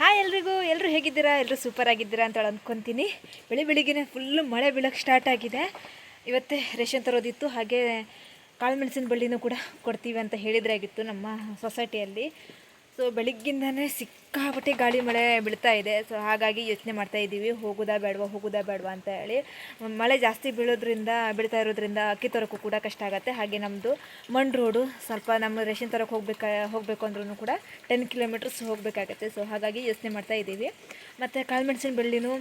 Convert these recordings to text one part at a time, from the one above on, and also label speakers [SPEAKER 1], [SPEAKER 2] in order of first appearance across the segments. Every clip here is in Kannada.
[SPEAKER 1] ಹಾಯ್ ಎಲ್ರಿಗೂ ಎಲ್ಲರೂ ಹೇಗಿದ್ದೀರಾ? ಎಲ್ಲರೂ ಸೂಪರ್ ಆಗಿದ್ದೀರಾ ಅಂತ ಅಂದ್ಕೊತೀನಿ ಬೆಳಿ ಬೆಳಿಗ್ಗೆ ಫುಲ್ಲು ಮಳೆ ಬೀಳೋಕ್ಕೆ ಸ್ಟಾರ್ಟ್ ಆಗಿದೆ. ಇವತ್ತೇ ರೇಷನ್ ತರೋದಿತ್ತು, ಹಾಗೆ ಕಾಳುಮೆಣಸಿನ ಬಳ್ಳಿನೂ ಕೂಡ ಕೊಡ್ತೀವಿ ಅಂತ ಹೇಳಿದ್ರೆ ಆಗಿತ್ತು ನಮ್ಮ ಸೊಸೈಟಿಯಲ್ಲಿ ಸೊ ಬೆಳಿಗ್ಗಿಂದನೇ ಸಿಕ್ಕಾಪಟ್ಟೆ ಗಾಳಿ ಮಳೆ ಬೀಳ್ತಾ ಇದೆ. ಸೊ ಹಾಗಾಗಿ ಯೋಚನೆ ಮಾಡ್ತಾ ಇದ್ದೀವಿ. ಹೋಗೋದಾ ಬೇಡವಾ ಹೋಗೋದಾ ಬೇಡವಾ ಅಂತ ಹೇಳಿ. ಮಳೆ ಜಾಸ್ತಿ ಬೀಳೋದ್ರಿಂದ, ಬೀಳ್ತಾ ಇರೋದ್ರಿಂದ ಅಕ್ಕಿ ತರೋಕ್ಕೂ ಕೂಡ ಕಷ್ಟ ಆಗುತ್ತೆ. ಹಾಗೆ ನಮ್ಮದು ಮಣ್ ರೋಡು ಸ್ವಲ್ಪ ನಮ್ಮ ರೇಷನ್ ತರೋಕ್ಕೆ ಹೋಗ್ಬೇಕಾ, ಹೋಗಬೇಕು ಅಂದ್ರೂ ಕೂಡ ಟೆನ್ ಕಿಲೋಮೀಟರ್ಸ್ ಹೋಗಬೇಕಾಗತ್ತೆ. ಸೊ ಹಾಗಾಗಿ ಯೋಚನೆ ಮಾಡ್ತಾ ಇದ್ದೀವಿ. ಮತ್ತು ಕಾಳುಮೆಣಸಿನ ಬಳ್ಳಿನೂ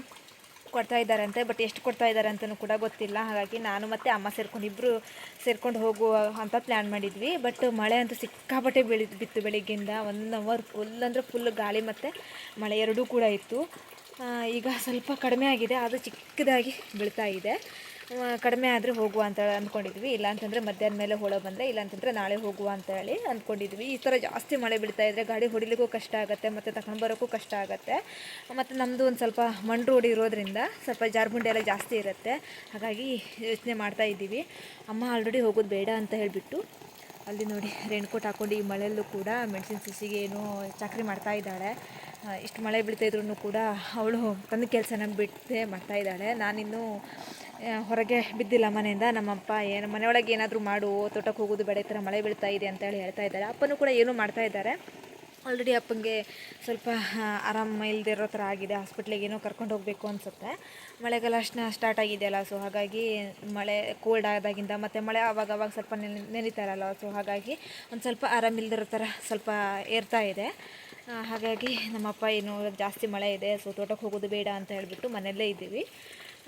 [SPEAKER 1] ಕೊಡ್ತಾ ಇದ್ದಾರಂತೆ ಬಟ್ ಎಷ್ಟು ಕೊಡ್ತಾ ಇದ್ದಾರೆ ಅಂತಲೂ ಕೂಡ ಗೊತ್ತಿಲ್ಲ. ಹಾಗಾಗಿ ನಾನು ಮತ್ತು ಅಮ್ಮ ಸೇರ್ಕೊಂಡು ಇಬ್ಬರು ಸೇರ್ಕೊಂಡು ಹೋಗುವ ಅಂತ ಪ್ಲ್ಯಾನ್ ಮಾಡಿದ್ವಿ. ಬಟ್ ಮಳೆ ಅಂತೂ ಸಿಕ್ಕಾಪಟ್ಟೆ ಬೆಳಿ ಬಿತ್ತು ಬೆಳಿಗ್ಗೆಯಿಂದ. ಒನ್ ಅವರ್ ಫುಲ್ ಅಂದರೆ ಫುಲ್ ಗಾಳಿ ಮತ್ತು ಮಳೆ ಎರಡೂ ಕೂಡ ಇತ್ತು. ಈಗ ಸ್ವಲ್ಪ ಕಡಿಮೆ ಆಗಿದೆ ಅದು ಚಿಕ್ಕದಾಗಿ ಬೀಳ್ತಾ ಇದೆ. ಕಡಿಮೆ ಆದರೆ ಹೋಗುವ ಅಂತ ಅಂದ್ಕೊಂಡಿದ್ವಿ. ಇಲ್ಲ ಅಂತಂದರೆ ಮಧ್ಯಾಹ್ನ ಮೇಲೆ ಹೊಳ ಬಂದರೆ, ಇಲ್ಲ ಅಂತಂದರೆ ನಾಳೆ ಹೋಗುವ ಅಂತ ಹೇಳಿ ಅಂದ್ಕೊಂಡಿದ್ವಿ. ಈ ಥರ ಜಾಸ್ತಿ ಮಳೆ ಬೀಳ್ತಾ ಇದ್ದರೆ ಗಾಡಿ ಹೊಡಿಲಿಕ್ಕೂ ಕಷ್ಟ ಆಗುತ್ತೆ, ಮತ್ತು ತಗೊಂಡು ಬರೋಕ್ಕೂ ಕಷ್ಟ ಆಗುತ್ತೆ. ಮತ್ತು ನಮ್ಮದು ಒಂದು ಸ್ವಲ್ಪ ಮಣ್ಣು ರೋಡ್ ಇರೋದ್ರಿಂದ ಸ್ವಲ್ಪ ಜಾರ್ಬುಂಡೆ ಎಲ್ಲ ಜಾಸ್ತಿ ಇರುತ್ತೆ. ಹಾಗಾಗಿ ಯೋಚನೆ ಮಾಡ್ತಾ ಇದ್ದೀವಿ. ಅಮ್ಮ ಆಲ್ರೆಡಿ ಹೋಗೋದು ಬೇಡ ಅಂತ ಹೇಳಿಬಿಟ್ಟು ಅಲ್ಲಿ ನೋಡಿ ರೇಣ್ಕೋಟ್ ಹಾಕೊಂಡು ಈ ಮಳೆಯಲ್ಲೂ ಕೂಡ ಮೆಣಸಿನ ಸಸಿಗೆ ಏನು ಚಾಕ್ರಿ ಮಾಡ್ತಾ ಇದ್ದಾಳೆ. ಇಷ್ಟು ಮಳೆ ಬೀಳ್ತಾ ಇದ್ರೂ ಕೂಡ ಅವಳು ತನ್ನ ಕೆಲಸನ ಬಿಟ್ಟೆ ಮಾಡ್ತಾ ಇದ್ದಾಳೆ. ನಾನಿನ್ನೂ ಹೊರಗೆ ಬಿದ್ದಿಲ್ಲ ಮನೆಯಿಂದ. ನಮ್ಮಪ್ಪ ಏನು ಮನೆಯೊಳಗೆ ಏನಾದರೂ ಮಾಡು, ತೋಟಕ್ಕೆ ಹೋಗೋದು ಬೇಡ, ಈ ಥರ ಮಳೆ ಬೀಳ್ತಾ ಇದೆ ಅಂತೇಳಿ ಹೇಳ್ತಾ ಇದ್ದಾರೆ. ಅಪ್ಪನೂ ಕೂಡ ಏನೂ ಮಾಡ್ತಾ ಇದ್ದಾರೆ. ಆಲ್ರೆಡಿ ಅಪ್ಪನಿಗೆ ಸ್ವಲ್ಪ ಆರಾಮ ಇರೋ ಥರ ಆಗಿದೆ. ಹಾಸ್ಪಿಟ್ಲಿಗೆ ಏನೋ ಕರ್ಕೊಂಡು ಹೋಗಬೇಕು ಅನಿಸುತ್ತೆ. ಮಳೆಗಾಲ ಸ್ಟಾರ್ಟ್ ಆಗಿದೆಯಲ್ಲ ಸೊ ಹಾಗಾಗಿ ಮಳೆ ಕೋಲ್ಡ್ ಆದಾಗಿಂದ ಮತ್ತು ಮಳೆ ಆವಾಗ ಅವಾಗ ಸ್ವಲ್ಪ ನೆನೀತಾರಲ್ಲ ಸೊ ಹಾಗಾಗಿ ಒಂದು ಸ್ವಲ್ಪ ಆರಾಮಿಲ್ದಿರೋ ಥರ ಸ್ವಲ್ಪ ಏರ್ತಾ ಇದೆ. ಹಾಗಾಗಿ ನಮ್ಮಪ್ಪ ಏನು ಜಾಸ್ತಿ ಮಳೆ ಇದೆ ಸೊ ತೋಟಕ್ಕೆ ಹೋಗೋದು ಬೇಡ ಅಂತ ಹೇಳಿಬಿಟ್ಟು ಮನೆಯಲ್ಲೇ ಇದ್ದೀವಿ.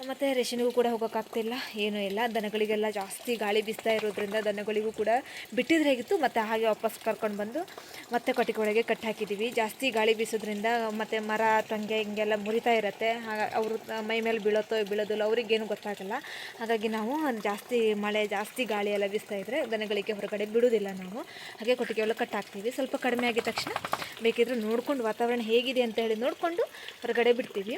[SPEAKER 1] ಮತ್ತು ರೇಷನ್ಗೂ ಕೂಡ ಹೋಗೋಕ್ಕಾಗ್ತಿಲ್ಲ, ಏನೂ ಇಲ್ಲ. ದನಗಳಿಗೆಲ್ಲ ಜಾಸ್ತಿ ಗಾಳಿ ಬೀಸ್ತಾ ಇರೋದ್ರಿಂದ ದನಗಳಿಗೂ ಕೂಡ ಬಿಟ್ಟಿದ್ರೆ ಹೇಗಿತ್ತು, ಮತ್ತು ಹಾಗೆ ವಾಪಸ್ ಕರ್ಕೊಂಡು ಬಂದು ಮತ್ತೆ ಕೊಟ್ಟಿಗೆ ಒಳಗೆ ಜಾಸ್ತಿ ಗಾಳಿ ಬೀಸೋದ್ರಿಂದ ಮತ್ತು ಮರ ಟೊಂಗೆ ಹಿಂಗೆಲ್ಲ ಮುರಿತಾ ಇರುತ್ತೆ. ಹಾಗ, ಅವರು ಮೈ ಮೇಲೆ ಬೀಳತ್ತೋ ಬೀಳೋದಿಲ್ಲ ಅವ್ರಿಗೇನು ಗೊತ್ತಾಗಲ್ಲ. ಹಾಗಾಗಿ ನಾವು ಜಾಸ್ತಿ ಮಳೆ, ಜಾಸ್ತಿ ಗಾಳಿ ಎಲ್ಲ ಬೀಸ್ತಾ ಇದ್ದರೆ ದನಗಳಿಗೆ ಹೊರಗಡೆ ಬಿಡೋದಿಲ್ಲ ನಾವು. ಹಾಗೆ ಕೊಟ್ಟಿಗೆ ಒಳಗೆ ಕಟ್ಟಾಕ್ತೀವಿ. ಸ್ವಲ್ಪ ಕಡಿಮೆ ಆಗಿದ ತಕ್ಷಣ ಬೇಕಿದ್ರೆ ನೋಡಿಕೊಂಡು ವಾತಾವರಣ ಹೇಗಿದೆ ಅಂತ ಹೇಳಿ ನೋಡಿಕೊಂಡು ಹೊರಗಡೆ ಬಿಡ್ತೀವಿ.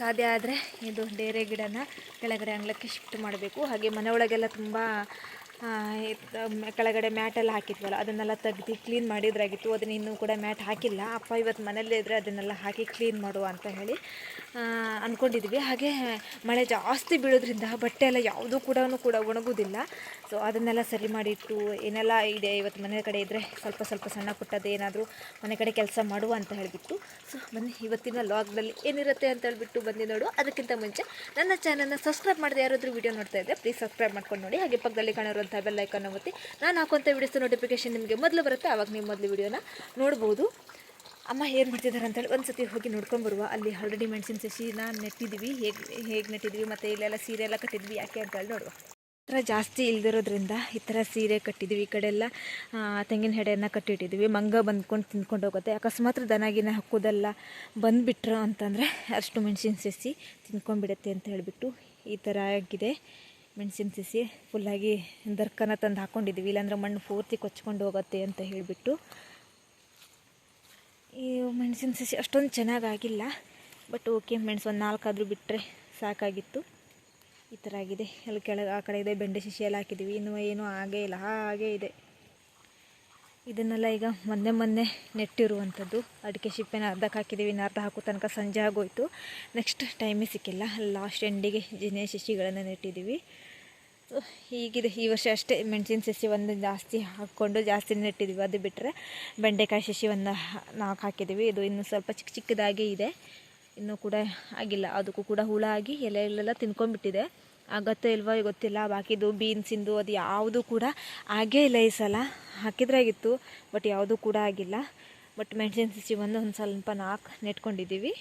[SPEAKER 1] ಸಾಧ್ಯ ಆದರೆ ಇದು ಡೇರೆ ಗಿಡನ ಕೆಳಗಡೆ ಅಂಗ್ಲಕ್ಕೆ ಶಿಫ್ಟ್ ಮಾಡಬೇಕು. ಹಾಗೆ ಮನೆ ಒಳಗೆಲ್ಲ ತುಂಬ ಕೆಳಗಡೆ ಮ್ಯಾಟೆಲ್ಲ ಹಾಕಿದ್ವಲ್ಲ, ಅದನ್ನೆಲ್ಲ ತೆಗ್ದು ಕ್ಲೀನ್ ಮಾಡಿದ್ರಾಗಿತ್ತು. ಅದನ್ನ ಇನ್ನೂ ಕೂಡ ಮ್ಯಾಟ್ ಹಾಕಿಲ್ಲ. ಅಪ್ಪ ಇವತ್ತು ಮನೆಯಲ್ಲೇ ಇದ್ದರೆ ಅದನ್ನೆಲ್ಲ ಹಾಕಿ ಕ್ಲೀನ್ ಮಾಡುವ ಅಂತ ಹೇಳಿ ಅಂದ್ಕೊಂಡಿದ್ವಿ ಹಾಗೆ ಮಳೆ ಜಾಸ್ತಿ ಬೀಳೋದ್ರಿಂದ ಬಟ್ಟೆ ಎಲ್ಲ ಯಾವುದೂ ಕೂಡ ಕೂಡ ಒಣಗೋದಿಲ್ಲ ಸೊ ಅದನ್ನೆಲ್ಲ ಸರಿ ಮಾಡಿಟ್ಟು ಏನೆಲ್ಲ ಇದೆ ಇವತ್ತು ಮನೆ ಕಡೆ ಇದ್ದರೆ ಸ್ವಲ್ಪ ಸ್ವಲ್ಪ ಸಣ್ಣ ಪುಟ್ಟದ್ದು ಏನಾದರೂ ಮನೆ ಕಡೆ ಕೆಲಸ ಮಾಡುವ ಅಂತ ಹೇಳಿಬಿಟ್ಟು. ಸೊ ಬನ್ನಿ, ಇವತ್ತಿನ ಲಾಗ್ನಲ್ಲಿ ಏನಿರುತ್ತೆ ಅಂತ ಹೇಳ್ಬಿಟ್ಟು ಬಂದು ನೋಡು. ಅದಕ್ಕಿಂತ ಮುಂಚೆ ನನ್ನ ಚಾನಲ್ನ ಸಬ್ಸ್ಕ್ರೈಬ್ ಮಾಡಿದೆ ಯಾರಾದರೂ ವೀಡಿಯೋ ನೋಡ್ತಾ ಇದ್ದರೆ ಪ್ಲೀಸ್ ಸಬ್ಸ್ಕ್ರೈಬ್ ಮಾಡ್ಕೊಂಡು ನೋಡಿ. ಹಾಗೆ ಪಕ್ಕದಲ್ಲಿ ಕಾಣಿರುವಂಥ ಬೆಲ್ಲೈಕನ್ನು ಒತ್ತಿ ನಾನು ಹಾಕುವಂಥ ವೀಡಿಯೋಸ್ ನೋಟಿಫಿಕೇಶನ್ ನಿಮಗೆ ಮೊದಲು ಬರುತ್ತೆ. ಆವಾಗ ನೀವು ಮೊದಲು ವೀಡಿಯೋನ ನೋಡ್ಬೋದು. ಅಮ್ಮ ಏನು ಮಾಡ್ತಿದ್ದಾರೆ ಅಂತೇಳಿ ಒಂದು ಸತಿ ಹೋಗಿ ನೋಡ್ಕೊಂಡು ಬರುವ. ಅಲ್ಲಿ ಆಲ್ರೆಡಿ ಮೆಣಸಿನ ಸಸಿನ ನೆಟ್ಟಿದ್ದೀವಿ ಹೇಗೆ ಹೇಗೆ ನೆಟ್ಟಿದ್ವಿ ಮತ್ತು ಇಲ್ಲೆಲ್ಲ ಸೀರೆ ಎಲ್ಲ ಕಟ್ಟಿದ್ವಿ. ಯಾಕೆ ಅಂತೇಳಿ ನೋಡುವ. ಈ ಥರ ಜಾಸ್ತಿ ಇಲ್ದಿರೋದ್ರಿಂದ ಈ ಥರ ಸೀರೆ ಕಟ್ಟಿದ್ವಿ. ಈ ಕಡೆ ತೆಂಗಿನ ಹೆಡೆಯನ್ನು ಕಟ್ಟಿಟ್ಟಿದ್ವಿ. ಮಂಗ ಬಂದ್ಕೊಂಡು ತಿಂದ್ಕೊಂಡು ಹೋಗುತ್ತೆ. ಅಕಸ್ಮಾತ್ ದನಗಿನ ಹಕ್ಕೋದೆಲ್ಲ ಬಂದುಬಿಟ್ರು ಅಂತಂದರೆ ಅಷ್ಟು ಮೆಣಸಿನ ಸಸಿ ತಿಂದ್ಕೊಂಡ್ಬಿಡುತ್ತೆ ಅಂತ ಹೇಳಿಬಿಟ್ಟು ಈ ಥರ ಆಗಿದೆ. ಮೆಣಸಿನ ಸಸಿ ಫುಲ್ಲಾಗಿ ದರ್ಕನ ತಂದು ಹಾಕ್ಕೊಂಡಿದ್ವಿ ಇಲ್ಲಾಂದ್ರೆ ಮಣ್ಣು ಪೂರ್ತಿ ಕೊಚ್ಕೊಂಡು ಹೋಗುತ್ತೆ ಅಂತ ಹೇಳಿಬಿಟ್ಟು ಈ ಮೆಣಸಿನ ಸಸಿ ಅಷ್ಟೊಂದು ಚೆನ್ನಾಗಾಗಿಲ್ಲ ಬಟ್ ಓಕೆ ಮೆಣಸು ಒಂದು ನಾಲ್ಕಾದರೂ ಬಿಟ್ಟರೆ ಸಾಕಾಗಿತ್ತು. ಈ ಥರ ಆಗಿದೆ. ಅಲ್ಲಿ ಕೆಳಗೆ, ಆ ಕಡೆ ಇದೆ, ಬೆಂಡೆ ಸಸಿ ಎಲ್ಲ ಹಾಕಿದ್ದೀವಿ. ಇನ್ನೂ ಏನೂ ಆಗೇ ಇಲ್ಲ, ಹಾಗೇ ಇದೆ. ಇದನ್ನೆಲ್ಲ ಈಗ ಮೊನ್ನೆ ಮೊನ್ನೆ ನೆಟ್ಟಿರುವಂಥದ್ದು. ಅಡಿಕೆ ಶಿಪ್ಪೆನ ಅರ್ಧಕ್ಕೆ ಹಾಕಿದ್ದೀವಿ. ಇನ್ನು ಅರ್ಧ ಹಾಕೋ ತನಕ ಸಂಜೆ ಆಗೋಯಿತು. ನೆಕ್ಸ್ಟ್ ಟೈಮೇ ಸಿಕ್ಕಿಲ್ಲ. ಲಾಸ್ಟ್ ಎಂಡಿಗೆ ಜಿನೇ ಸಸಿಗಳನ್ನು ನೆಟ್ಟಿದ್ದೀವಿ. ಹೀಗಿದೆ. ಈ ವರ್ಷ ಅಷ್ಟೇ ಮೆಣಸಿನ ಸಸಿ ಒಂದು ಜಾಸ್ತಿ ಹಾಕ್ಕೊಂಡು ಜಾಸ್ತಿ ನೆಟ್ಟಿದ್ದೀವಿ. ಅದು ಬಿಟ್ಟರೆ ಬೆಂಡೆಕಾಯಿ ಸಸಿ ಒಂದು ನಾಲ್ಕು ಹಾಕಿದ್ದೀವಿ. ಇದು ಇನ್ನೂ ಸ್ವಲ್ಪ ಚಿಕ್ಕ ಚಿಕ್ಕದಾಗಿ ಇದೆ. ಇನ್ನೂ ಕೂಡ ಆಗಿಲ್ಲ. ಅದಕ್ಕೂ ಕೂಡ ಹುಳ ಆಗಿ ಎಲೆ ಎಲ್ಲೆಲ್ಲ ತಿನ್ಕೊಂಡ್ಬಿಟ್ಟಿದೆ. ಆಗತ್ತೋ ಇಲ್ವೋ ಗೊತ್ತಿಲ್ಲ. ಬಾಕಿದು ಬೀನ್ಸಿಂದು ಅದು ಯಾವುದೂ ಕೂಡ ಆಗೇ ಇಲ್ಲ ಈ ಸಲ. ಹಾಕಿದ್ರಾಗಿತ್ತು ಬಟ್ ಯಾವುದೂ ಕೂಡ ಆಗಿಲ್ಲ. ಬಟ್ ಮೆಣಸಿನ ಸಸಿ ಒಂದು ಒಂದು ಸ್ವಲ್ಪ ನಾಲ್ಕು ನೆಟ್ಕೊಂಡಿದ್ದೀವಿ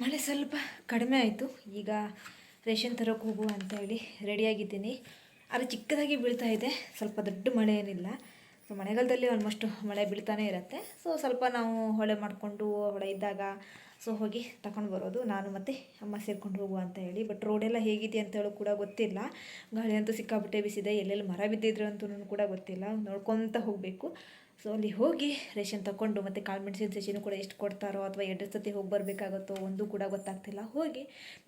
[SPEAKER 1] ಮಳೆ ಸ್ವಲ್ಪ ಕಡಿಮೆ ಆಯಿತು. ಈಗ ರೇಷನ್ ತರೋಕೆ ಅಂತ ಹೇಳಿ ರೆಡಿಯಾಗಿದ್ದೀನಿ ಆದರೆ ಚಿಕ್ಕದಾಗಿ ಬೀಳ್ತಾ ಇದೆ. ಸ್ವಲ್ಪ ದೊಡ್ಡ ಮಳೆ ಏನಿಲ್ಲ. ಸೊ ಮಳೆಗಾಲದಲ್ಲಿ ಆಲ್ಮೋಸ್ಟ್ ಮಳೆ ಬೀಳ್ತಾನೆ ಇರುತ್ತೆ. ಸೊ ಸ್ವಲ್ಪ ನಾವು ಹೊಳೆ ಮಾಡಿಕೊಂಡು ಹೊಳೆ ಇದ್ದಾಗ ಸೊ ಹೋಗಿ ತಗೊಂಡು ಬರೋದು. ನಾನು ಮತ್ತು ಅಮ್ಮ ಸೇರ್ಕೊಂಡು ಹೋಗುವ ಅಂತ ಹೇಳಿ. ಬಟ್ ರೋಡೆಲ್ಲ ಹೇಗಿದೆ ಅಂತ ಹೇಳೋ ಕೂಡ ಗೊತ್ತಿಲ್ಲ. ಗಾಳಿ ಅಂತೂ ಸಿಕ್ಕಾಪಟ್ಟೆ ಬಿಸಿದೆ. ಎಲ್ಲೆಲ್ಲಿ ಮರ ಬಿದ್ದಿದ್ರು ಅಂತೂ ಕೂಡ ಗೊತ್ತಿಲ್ಲ. ನೋಡ್ಕೊತ ಹೋಗಬೇಕು. ಸೊ ಅಲ್ಲಿ ಹೋಗಿ ರೇಷನ್ ತಗೊಂಡು ಮತ್ತು ಕಾಳು ಮೆಣಸಿನ ಸಸಿನೂ ಕೂಡ ಎಷ್ಟು ಕೊಡ್ತಾರೋ ಅಥವಾ ಎರಡು ಸತಿ ಹೋಗಿ ಬರಬೇಕಾಗುತ್ತೋ ಒಂದು ಕೂಡ ಗೊತ್ತಾಗ್ತಿಲ್ಲ. ಹೋಗಿ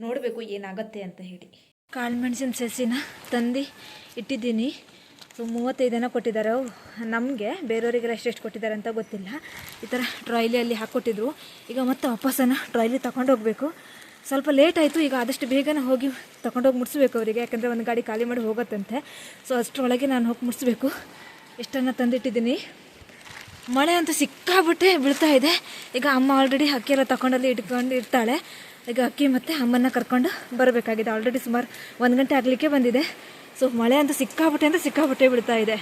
[SPEAKER 1] ನೋಡಬೇಕು ಏನಾಗುತ್ತೆ ಅಂತ ಹೇಳಿ. ಕಾಳು ಮೆಣಸಿನ ಸಸಿನ ತಂದು ಇಟ್ಟಿದ್ದೀನಿ. ಸೊ ಮೂವತ್ತೈದನ ಕೊಟ್ಟಿದ್ದಾರೆ. ನಮಗೆ ಬೇರೆಯವರಿಗೆ ಎಷ್ಟೆಷ್ಟು ಕೊಟ್ಟಿದ್ದಾರೆ ಅಂತ ಗೊತ್ತಿಲ್ಲ. ಈ ಥರ ಟ್ರಾಯ್ಲಿಯಲ್ಲಿ ಹಾಕ್ಕೊಟ್ಟಿದ್ರು ಈಗ ಮತ್ತೆ ವಾಪಸ್ಸನ್ನು ಟ್ರಾಯ್ಲಿ ಹೋಗಬೇಕು. ಸ್ವಲ್ಪ ಲೇಟ್ ಆಯಿತು. ಈಗ ಆದಷ್ಟು ಬೇಗನೆ ಹೋಗಿ ತಗೊಂಡೋಗಿ ಮುಡಿಸ್ಬೇಕು ಅವರಿಗೆ. ಯಾಕಂದರೆ ಒಂದು ಗಾಡಿ ಖಾಲಿ ಮಾಡಿ ಹೋಗುತ್ತಂತೆ. ಸೊ ಅಷ್ಟರೊಳಗೆ ನಾನು ಹೋಗಿ ಮುಡಿಸ್ಬೇಕು. ಇಷ್ಟನ್ನು ತಂದಿಟ್ಟಿದ್ದೀನಿ. ಮಳೆ ಅಂತೂ ಸಿಕ್ಕಾಬಿಟ್ಟೆ ಬೀಳ್ತಾ ಇದೆ. ಈಗ ಅಮ್ಮ ಆಲ್ರೆಡಿ ಅಕ್ಕಿ ಎಲ್ಲ ತಗೊಂಡಲ್ಲಿ ಇಟ್ಕೊಂಡು ಇರ್ತಾಳೆ. ಈಗ ಅಕ್ಕಿ ಮತ್ತು ಅಮ್ಮನ್ನ ಕರ್ಕೊಂಡು ಬರಬೇಕಾಗಿದೆ. ಆಲ್ರೆಡಿ ಸುಮಾರು ಒಂದು ಗಂಟೆ ಆಗಲಿಕ್ಕೆ ಬಂದಿದೆ. ಸೊ ಮಳೆ ಅಂತೂ ಸಿಕ್ಕಾಬಿಟ್ಟೆ ಅಂತ ಸಿಕ್ಕಾಬಿಟ್ಟೆ ಬೀಳ್ತಾ ಇದೆ.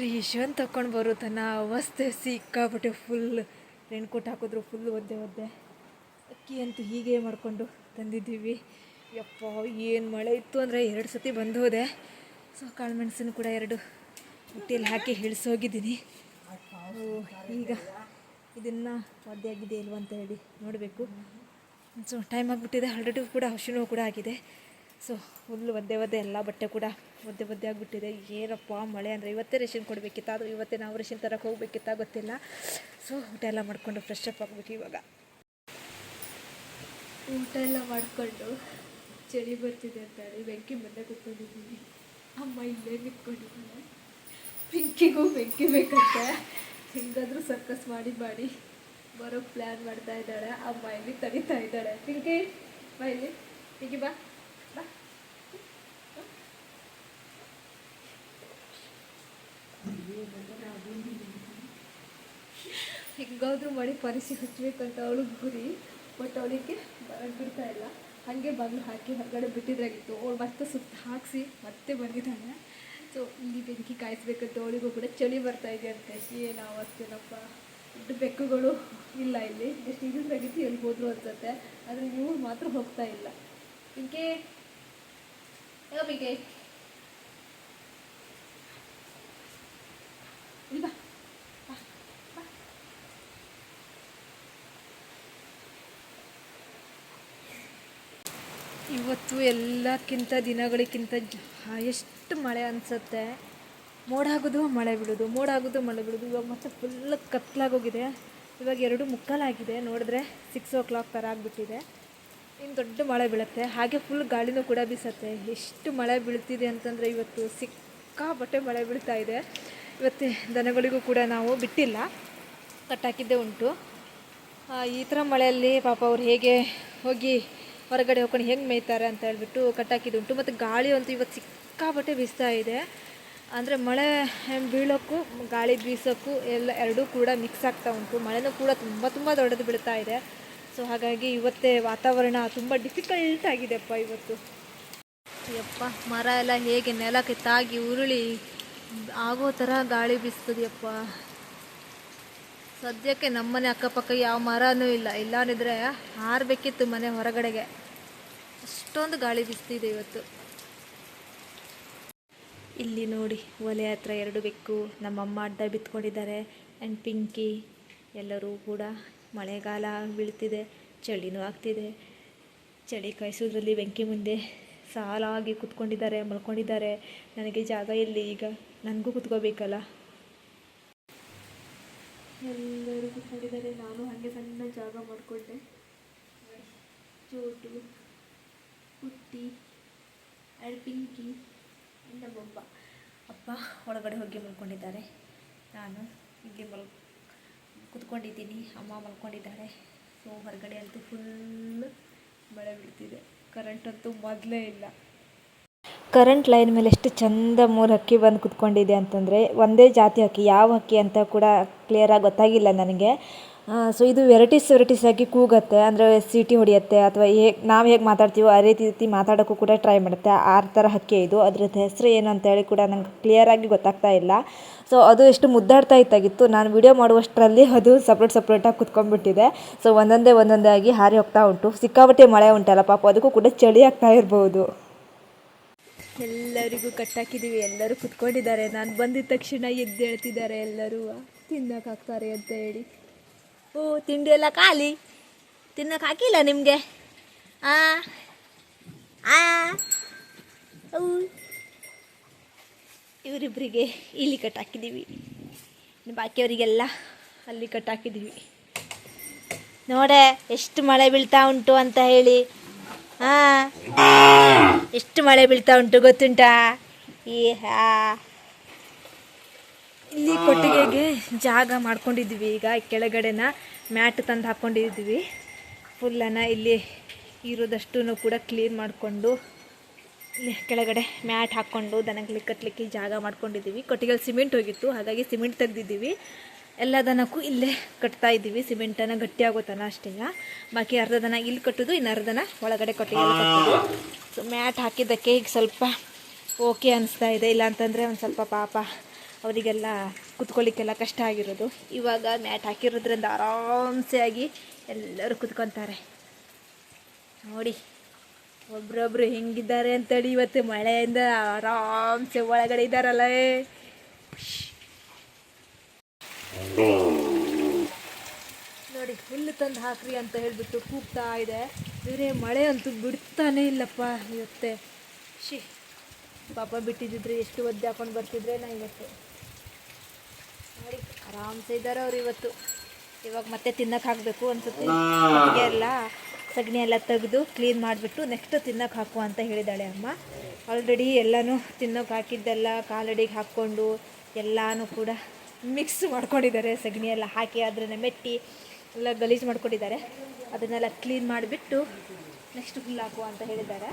[SPEAKER 1] ರೇಷನ್ ತಕೊಂಡು ಬರು ತನ್ನ ಅವಸ್ಥೆ ಸಿಕ್ಕಾಬಿಟ್ಟೆ ಫುಲ್ ರೇನ್ಕೋಟ್ ಹಾಕಿದ್ರು ಫುಲ್ ಒದ್ದೆ ಒದ್ದೆ. ಅಕ್ಕಿ ಅಂತೂ ಹೀಗೆ ಮಾಡಿಕೊಂಡು ತಂದಿದ್ದೀವಿ. ಯಪ್ಪ, ಏನು ಮಳೆ ಇತ್ತು ಅಂದರೆ ಎರಡು ಸತಿ ಬಂದು ಹೋದೆ. ಸೊ ಕಾಳು ಮೆಣಸನ್ನು ಕೂಡ ಎರಡು ಬುಟ್ಟಿಯಲ್ಲಿ ಹಾಕಿ ಹಿಡಿಸೋಗಿದ್ದೀನಿ ಈಗ ಇದನ್ನು ಒದ್ದೆ ಆಗಿದೆ ಇಲ್ವ ಅಂತ ಹೇಳಿ ನೋಡಬೇಕು. ಸೊ ಟೈಮ್ ಆಗಿಬಿಟ್ಟಿದೆ. ಆಲ್ರೆಡಿ ಕೂಡ ಹಸಿನೂ ಕೂಡ ಆಗಿದೆ. ಸೊ ಫುಲ್ ಒದ್ದೆ ಒದ್ದೆ ಎಲ್ಲ ಬಟ್ಟೆ ಕೂಡ ಒದ್ದೆ ಒದ್ದೆ ಆಗಿಬಿಟ್ಟಿದೆ. ಏನಪ್ಪ ಮಳೆ ಅಂದರೆ ಇವತ್ತೇ ರೇಷನ್ ಕೊಡಬೇಕಿತ್ತ. ಅದು ಇವತ್ತೇ ನಾವು ರೇಷನ್ ತರಕ್ಕೆ ಹೋಗ್ಬೇಕಿತ್ತ ಗೊತ್ತಿಲ್ಲ. ಸೊ ಊಟ ಎಲ್ಲ ಮಾಡಿಕೊಂಡು ಫ್ರೆಶ್ ಅಪ್ ಆಗಬೇಕು ಇವಾಗ. ಊಟ ಎಲ್ಲ ಮಾಡಿಕೊಂಡು ಚಳಿ ಬರ್ತಿದೆ ಅಂತ ಹೇಳಿ ಬೆಂಕಿ ಮುಂದೆ ಕೂತ್ಕೊಂಡಿದ್ದೀನಿ. ಅಮ್ಮ ಇಲ್ಲೇ ನಿಂತ್ಕೊಂಡಿದ್ದಾಳೆ. ಪಿಂಕಿಗೂ ಬೆಂಕಿ ಬೇಕಂತೆ. ಹೆಂಗಾದರೂ ಸರ್ಕಸ್ ಮಾಡಿ ಮಾಡಿ ಬರೋ ಪ್ಲ್ಯಾನ್ ಮಾಡ್ತಾ ಇದ್ದಾಳೆ. ಆ ಮೈಲಿ ತಡಿತಾ ಇದ್ದಾಳೆ. ಪಿಂಕಿ, ಮೈಲಿ, ಪಿಂಕಿ ಬಾ ಬಾ. ಹೆಂಗಾದ್ರೂ ಮಾಡಿ ಪರಿಸಿ ಹಚ್ಚಬೇಕಂತ ಅವಳು ಗುರಿ ಬಟ್ ಅವಳಿಗೆ ಬರಕ್ಕೆ ಬಿಡ್ತಾ ಇಲ್ಲ. ಹಾಗೆ ಬಂದು ಹಾಕಿ ಹೊರಗಡೆ ಬಿಟ್ಟಿದ್ರಾಗಿತ್ತು. ಅವಳು ಮತ್ತೆ ಸುತ್ತ ಹಾಕಿಸಿ ಮತ್ತೆ ಬಂದಿದ್ದಾಳೆ ಸೊ, ಇಲ್ಲಿ ಬೆಂಕಿ ಕಾಯಿಸ್ಬೇಕಂತ ಅವಳಿಗೂ ಕೂಡ ಚಳಿ ಬರ್ತಾ ಇದೆ ಅಂತೆ. ಏನು ಅವತ್ತೇನಪ್ಪ? ದೊಡ್ಡ ಬೆಕ್ಕುಗಳು ಇಲ್ಲ ಇಲ್ಲಿ. ಎಷ್ಟು ಇದ್ರಾಗಿತ್ತು ಎಲ್ಲಿ ಹೋದ್ರು ಅನ್ಸುತ್ತೆ. ಆದರೆ ಇವ್ರು ಮಾತ್ರ ಹೋಗ್ತಾ ಇಲ್ಲ. ಹೀಗೆ ಯಾವ ಪಿಂಕೆ ಇಲ್ಲಿ ಬಾ ಬಾ, ಬಾ. ಇವತ್ತು ಎಲ್ಲಕ್ಕಿಂತ ದಿನಗಳಿಗಿಂತ ಎಷ್ಟು ಮಳೆ ಅನಿಸುತ್ತೆ. ಮೋಡ ಆಗೋದು ಮಳೆ ಬಿಡೋದು ಮೋಡ ಆಗೋದು ಮಳೆ ಬಿಡೋದು ಇವಾಗ ಮತ್ತೆ ಫುಲ್ ಕತ್ಲಾಗೋಗಿದೆ. ಇವಾಗ ಎರಡು ಮುಕ್ಕಾಲಾಗಿದೆ. ನೋಡಿದ್ರೆ ಸಿಕ್ಸ್ ಓ ಕ್ಲಾಕ್ ಥರ ಆಗಿಬಿಟ್ಟಿದೆ. ಇನ್ನು ದೊಡ್ಡ ಮಳೆ ಬೀಳುತ್ತೆ. ಹಾಗೆ ಫುಲ್ ಗಾಳಿನೂ ಕೂಡ ಬೀಸತ್ತೆ. ಎಷ್ಟು ಮಳೆ ಬೀಳ್ತಿದೆ ಅಂತಂದರೆ ಇವತ್ತು ಸಿಕ್ಕಾಪಟ್ಟೆ ಮಳೆ ಬೀಳ್ತಾ ಇದೆ. ಇವತ್ತು ದನಗಳಿಗೂ ಕೂಡ ನಾವು ಬಿಟ್ಟಿಲ್ಲ. ಕಟ್ಟಾಕಿದ್ದೇ ಉಂಟು. ಈ ಥರ ಮಳೆಯಲ್ಲಿ ಪಾಪ ಅವ್ರು ಹೇಗೆ ಹೋಗಿ ಹೊರಗಡೆ ಹೋಗ್ಕೊಂಡು ಹೆಂಗೆ ಮೇಯ್ತಾರೆ ಅಂತ ಹೇಳ್ಬಿಟ್ಟು ಕಟ್ಟಾಕಿದ್ದುಂಟು ಮತ್ತು ಗಾಳಿ ಅಂತೂ ಇವತ್ತು ಸಿಕ್ಕಾಪಟ್ಟೆ ಬೀಸ್ತಾ ಇದೆ. ಅಂದರೆ ಮಳೆ ಬೀಳೋಕ್ಕೂ, ಗಾಳಿ ಬೀಸೋಕ್ಕೂ ಎಲ್ಲ ಎರಡೂ ಕೂಡ ಮಿಕ್ಸ್ ಆಗ್ತಾ ಉಂಟು. ಮಳೆನೂ ಕೂಡ ತುಂಬ ತುಂಬ ದೊಡ್ಡದು ಬೀಳ್ತಾ ಇದೆ. ಸೊ ಹಾಗಾಗಿ ಇವತ್ತೇ ವಾತಾವರಣ ತುಂಬ ಡಿಫಿಕಲ್ಟ್ ಆಗಿದೆಪ್ಪ ಇವತ್ತು. ಯಪ್ಪ, ಮರ ಎಲ್ಲ ಹೇಗೆ ನೆಲಕ್ಕೆ ತಾಗಿ ಉರುಳಿ ಆಗೋ ಥರ ಗಾಳಿ ಬೀಸ್ತದೆಯಪ್ಪ. ಸದ್ಯಕ್ಕೆ ನಮ್ಮನೆ ಅಕ್ಕಪಕ್ಕ ಯಾವ ಮರನೂ ಇಲ್ಲ. ಇಲ್ಲಾಂದಿದ್ರೆ ಹಾರಬೇಕಿತ್ತು ಮನೆ ಹೊರಗಡೆಗೆ. ಅಷ್ಟೊಂದು ಗಾಳಿ ಬಿಸ್ತಿದೆ ಇವತ್ತು. ಇಲ್ಲಿ ನೋಡಿ, ಒಲೆ ಹತ್ರ ಎರಡು ಬೆಕ್ಕು, ನಮ್ಮಮ್ಮ ಅಡ್ಡ ಬಿತ್ಕೊಂಡಿದ್ದಾರೆ. ಆ್ಯಂಡ್ ಪಿಂಕಿ ಎಲ್ಲರೂ ಕೂಡ ಮಳೆಗಾಲ ಬೀಳ್ತಿದೆ, ಚಳಿನೂ ಆಗ್ತಿದೆ. ಚಳಿ ಕಾಯಿಸೋದ್ರಲ್ಲಿ ಬೆಂಕಿ ಮುಂದೆ ಸಾಲಾಗಿ ಕೂತ್ಕೊಂಡಿದ್ದಾರೆ, ಮಲ್ಕೊಂಡಿದ್ದಾರೆ. ನನಗೆ ಜಾಗ ಇಲ್ಲಿ ಈಗ ನನಗೂ ಕುತ್ಕೋಬೇಕಲ್ಲ. ಎಲ್ಲರೂ ಕುತ್ಕೊಂಡಿದ್ದಾರೆ. ನಾನು ಹಾಗೆ ಸಣ್ಣ ಜಾಗ ಮಾಡಿಕೊಂಡೆ. ಚೋಟು. ಪುಟ್ಟಿ ಎರಡು ಪಿಂಕಿ ನಮ್ಮಮ್ಮ ಅಪ್ಪ. ಒಳಗಡೆ ಹೋಗಿ ಮಲ್ಕೊಂಡಿದ್ದಾರೆ. ನಾನು ಹೀಗೆ ಮಲ್, ಕುತ್ಕೊಂಡಿದ್ದೀನಿ. ಅಮ್ಮ ಮಲ್ಕೊಂಡಿದ್ದಾರೆ. ಸೊ ಹೊರಗಡೆ ಅಂತೂ ಫುಲ್ ಮಳೆ ಬೀಳ್ತಿದೆ. ಕರೆಂಟ್ ಅಂತೂ ಮೊದಲೇ ಇಲ್ಲ. ಕರೆಂಟ್ ಲೈನ್ ಮೇಲೆ ಎಷ್ಟು ಚಂದ ಮೂರು ಹಕ್ಕಿ ಬಂದು ಕುತ್ಕೊಂಡಿದೆ ಅಂತಂದರೆ, ಒಂದೇ ಜಾತಿ ಹಕ್ಕಿ, ಯಾವ ಹಕ್ಕಿ ಅಂತ ಕೂಡ ಕ್ಲಿಯರಾಗಿ ಗೊತ್ತಾಗಿಲ್ಲ ನನಗೆ. ಸೊ ಇದು ವೆರೈಟೀಸ್ ವೆರೈಟೀಸ್ ಆಗಿ ಕೂಗತ್ತೆ, ಅಂದರೆ ಸೀಟಿ ಹೊಡೆಯುತ್ತೆ, ಅಥವಾ ಹೇಗೆ ನಾವು ಹೇಗೆ ಮಾತಾಡ್ತೀವೋ ಆ ರೀತಿ ರೀತಿ ಮಾತಾಡೋಕ್ಕೂ ಕೂಡ ಟ್ರೈ ಮಾಡುತ್ತೆ. ಆ ಥರ ಹಕ್ಕಿ ಇದು. ಅದ್ರದ್ದು ಹೆಸರು ಏನು ಅಂತೇಳಿ ಕೂಡ ನಂಗೆ ಕ್ಲಿಯರಾಗಿ ಗೊತ್ತಾಗ್ತಾ ಇಲ್ಲ. ಸೊ ಅದು ಎಷ್ಟು ಮುದ್ದಾಡ್ತಾ ಇತ್ತಾಗಿತ್ತು, ನಾನು ವಿಡಿಯೋ ಮಾಡುವಷ್ಟರಲ್ಲಿ ಅದು ಸಪ್ರೇಟ್ ಸಪ್ರೇಟಾಗಿ ಕುತ್ಕೊಂಡ್ಬಿಟ್ಟಿದೆ. ಸೊ ಒಂದೊಂದೇ ಒಂದೊಂದೇ ಆಗಿ ಹಾರಿ ಹೋಗ್ತಾ ಉಂಟು. ಸಿಕ್ಕಾಪಟ್ಟೆ ಮಳೆ ಉಂಟಲ್ಲ, ಪಾಪ ಅದಕ್ಕೂ ಕೂಡ ಚಳಿ ಆಗ್ತಾ ಇರ್ಬೋದು. ಎಲ್ಲರಿಗೂ ಕಟ್ಟಾಕಿದ್ದೀವಿ ಎಲ್ಲರೂ ಕುತ್ಕೊಂಡಿದ್ದಾರೆ. ನಾನು ಬಂದಿದ್ದ ತಕ್ಷಣ ಎದ್ದೇಳ್ತಿದ್ದಾರೆ ಎಲ್ಲರೂ. ತಿನ್ನೋಕ್ಕಾಗ್ತಾರೆ ಅಂತ ಹೇಳಿ. ಓ ತಿಂಡಿ ಎಲ್ಲ ಖಾಲಿ? ತಿನ್ನಕ್ಕೆ ಹಾಕಿಲ್ಲ ನಿಮಗೆ? ಆ ಆ. ಇವರಿಬ್ಬರಿಗೆ ಇಲ್ಲಿ ಕಟ್ಟಾಕಿದ್ದೀವಿ ಇನ್ನು ಬಾಕಿಯವರಿಗೆಲ್ಲ ಅಲ್ಲಿ ಕಟ್ಟಾಕಿದ್ದೀವಿ ನೋಡೆ, ಎಷ್ಟು ಮಳೆ ಬೀಳ್ತಾ ಉಂಟು ಅಂತ ಹೇಳಿ. ಹಾಂ ಎಷ್ಟು ಮಳೆ ಬೀಳ್ತಾ ಉಂಟು ಗೊತ್ತುಂಟಾ? ಈ ಹಾ. ಇಲ್ಲಿ ಕೊಟ್ಟಿಗೆಗೆ ಜಾಗ ಮಾಡ್ಕೊಂಡಿದ್ವಿ ಈಗ ಕೆಳಗಡೆನ ಮ್ಯಾಟ್ ತಂದು ಹಾಕ್ಕೊಂಡಿದ್ವಿ ಫುಲ್ಲನ ಇಲ್ಲಿ ಇರೋದಷ್ಟು ಕೂಡ ಕ್ಲೀನ್ ಮಾಡಿಕೊಂಡು ಇಲ್ಲಿ ಕೆಳಗಡೆ ಮ್ಯಾಟ್ ಹಾಕ್ಕೊಂಡು ದನಗಳಿಗೆ ಕಟ್ಟಲಿಕ್ಕೆ ಜಾಗ ಮಾಡ್ಕೊಂಡಿದ್ದೀವಿ. ಕೊಟ್ಟಿಗೆಲ್ಲಿ ಸಿಮೆಂಟ್ ಹೋಗಿತ್ತು. ಹಾಗಾಗಿ ಸಿಮೆಂಟ್ ತೆಗ್ದಿದ್ದೀವಿ. ಎಲ್ಲ ದನಕ್ಕೂ ಇಲ್ಲೇ ಕಟ್ತಾ ಇದ್ದೀವಿ. ಸಿಮೆಂಟನ್ನು ಗಟ್ಟಿಯಾಗೋ ತನ ಅಷ್ಟೇ ಬಾಕಿ ಅರ್ಧ ದನ ಇಲ್ಲಿ ಕಟ್ಟೋದು ಇನ್ನು ಅರ್ಧ ದನ ಒಳಗಡೆ ಕೊಟ್ಟಿಗೆಲ್ಲ ಕಟ್ಟೋದು. ಸೊ ಮ್ಯಾಟ್ ಹಾಕಿದ್ದಕ್ಕೆ ಈಗ ಸ್ವಲ್ಪ ಓಕೆ ಅನಿಸ್ತಾ ಇದೆ. ಇಲ್ಲ ಅಂತಂದರೆ ಒಂದು ಸ್ವಲ್ಪ ಪಾಪ ಅವರಿಗೆಲ್ಲ ಕುತ್ಕೊಳ್ಳಿಕ್ಕೆಲ್ಲ ಕಷ್ಟ ಆಗಿರೋದು. ಇವಾಗ ಮ್ಯಾಟ್ ಹಾಕಿರೋದ್ರಿಂದ ಆರಾಮ್ಸೆ ಆಗಿ ಎಲ್ಲರೂ ಕುತ್ಕೊತಾರೆ. ನೋಡಿ, ಒಬ್ರೊಬ್ರು ಹೆಂಗಿದ್ದಾರೆ ಅಂತೇಳಿ ಇವತ್ತು ಮಳೆಯಿಂದ ಆರಾಮ್ಸೆ ಒಳಗಡೆ ಇದ್ದಾರಲ್ಲ. ನೋಡಿ, ಹುಲ್ಲು ತಂದು ಹಾಕ್ರಿ ಅಂತ ಹೇಳಿಬಿಟ್ಟು ಕೂಗ್ತಾ ಇದೆ. ಬೇರೆ ಮಳೆ ಅಂತೂ ಬಿಡ್ತಾನೇ ಇಲ್ಲಪ್ಪ ಇವತ್ತೆ. ಶಿ ಪಾಪ ಬಿಟ್ಟಿದ್ದಿದ್ರೆ ಎಷ್ಟು ಒದ್ದೆ ಹಾಕೊಂಡು ಬರ್ತಿದ್ರೆ ನಾ ಇವತ್ತು. ನೋಡಿ ಆರಾಮ್ಸೆ ಇದ್ದಾರೆ ಅವ್ರು ಇವತ್ತು. ಇವಾಗ ಮತ್ತೆ ತಿನ್ನಕ್ಕೆ ಹಾಕಬೇಕು ಅನ್ಸುತ್ತೆ. ಒಟ್ಟಿಗೆ ಎಲ್ಲ ಸಗಣಿ ಎಲ್ಲ ತೆಗೆದು ಕ್ಲೀನ್ ಮಾಡಿಬಿಟ್ಟು ನೆಕ್ಸ್ಟ್ ತಿನ್ನಕ್ಕೆ ಹಾಕು ಅಂತ ಹೇಳಿದಾಳೆ ಅಮ್ಮ. ಆಲ್ರೆಡಿ ಎಲ್ಲನೂ ತಿನ್ನೋಕೆ ಹಾಕಿದ್ದೆಲ್ಲ ಕಾಲಡಿಗೆ ಹಾಕ್ಕೊಂಡು ಎಲ್ಲನೂ ಕೂಡ ಮಿಕ್ಸ್ ಮಾಡ್ಕೊಂಡಿದ್ದಾರೆ. ಸಗಣಿ ಎಲ್ಲ ಹಾಕಿ ಅದನ್ನು ಮೆಟ್ಟಿ ಎಲ್ಲ ಗಲೀಜು ಮಾಡ್ಕೊಂಡಿದ್ದಾರೆ. ಅದನ್ನೆಲ್ಲ ಕ್ಲೀನ್ ಮಾಡಿಬಿಟ್ಟು ನೆಕ್ಸ್ಟ್ ಹುಲ್ಲು ಹಾಕು ಅಂತ ಹೇಳಿದ್ದಾರೆ.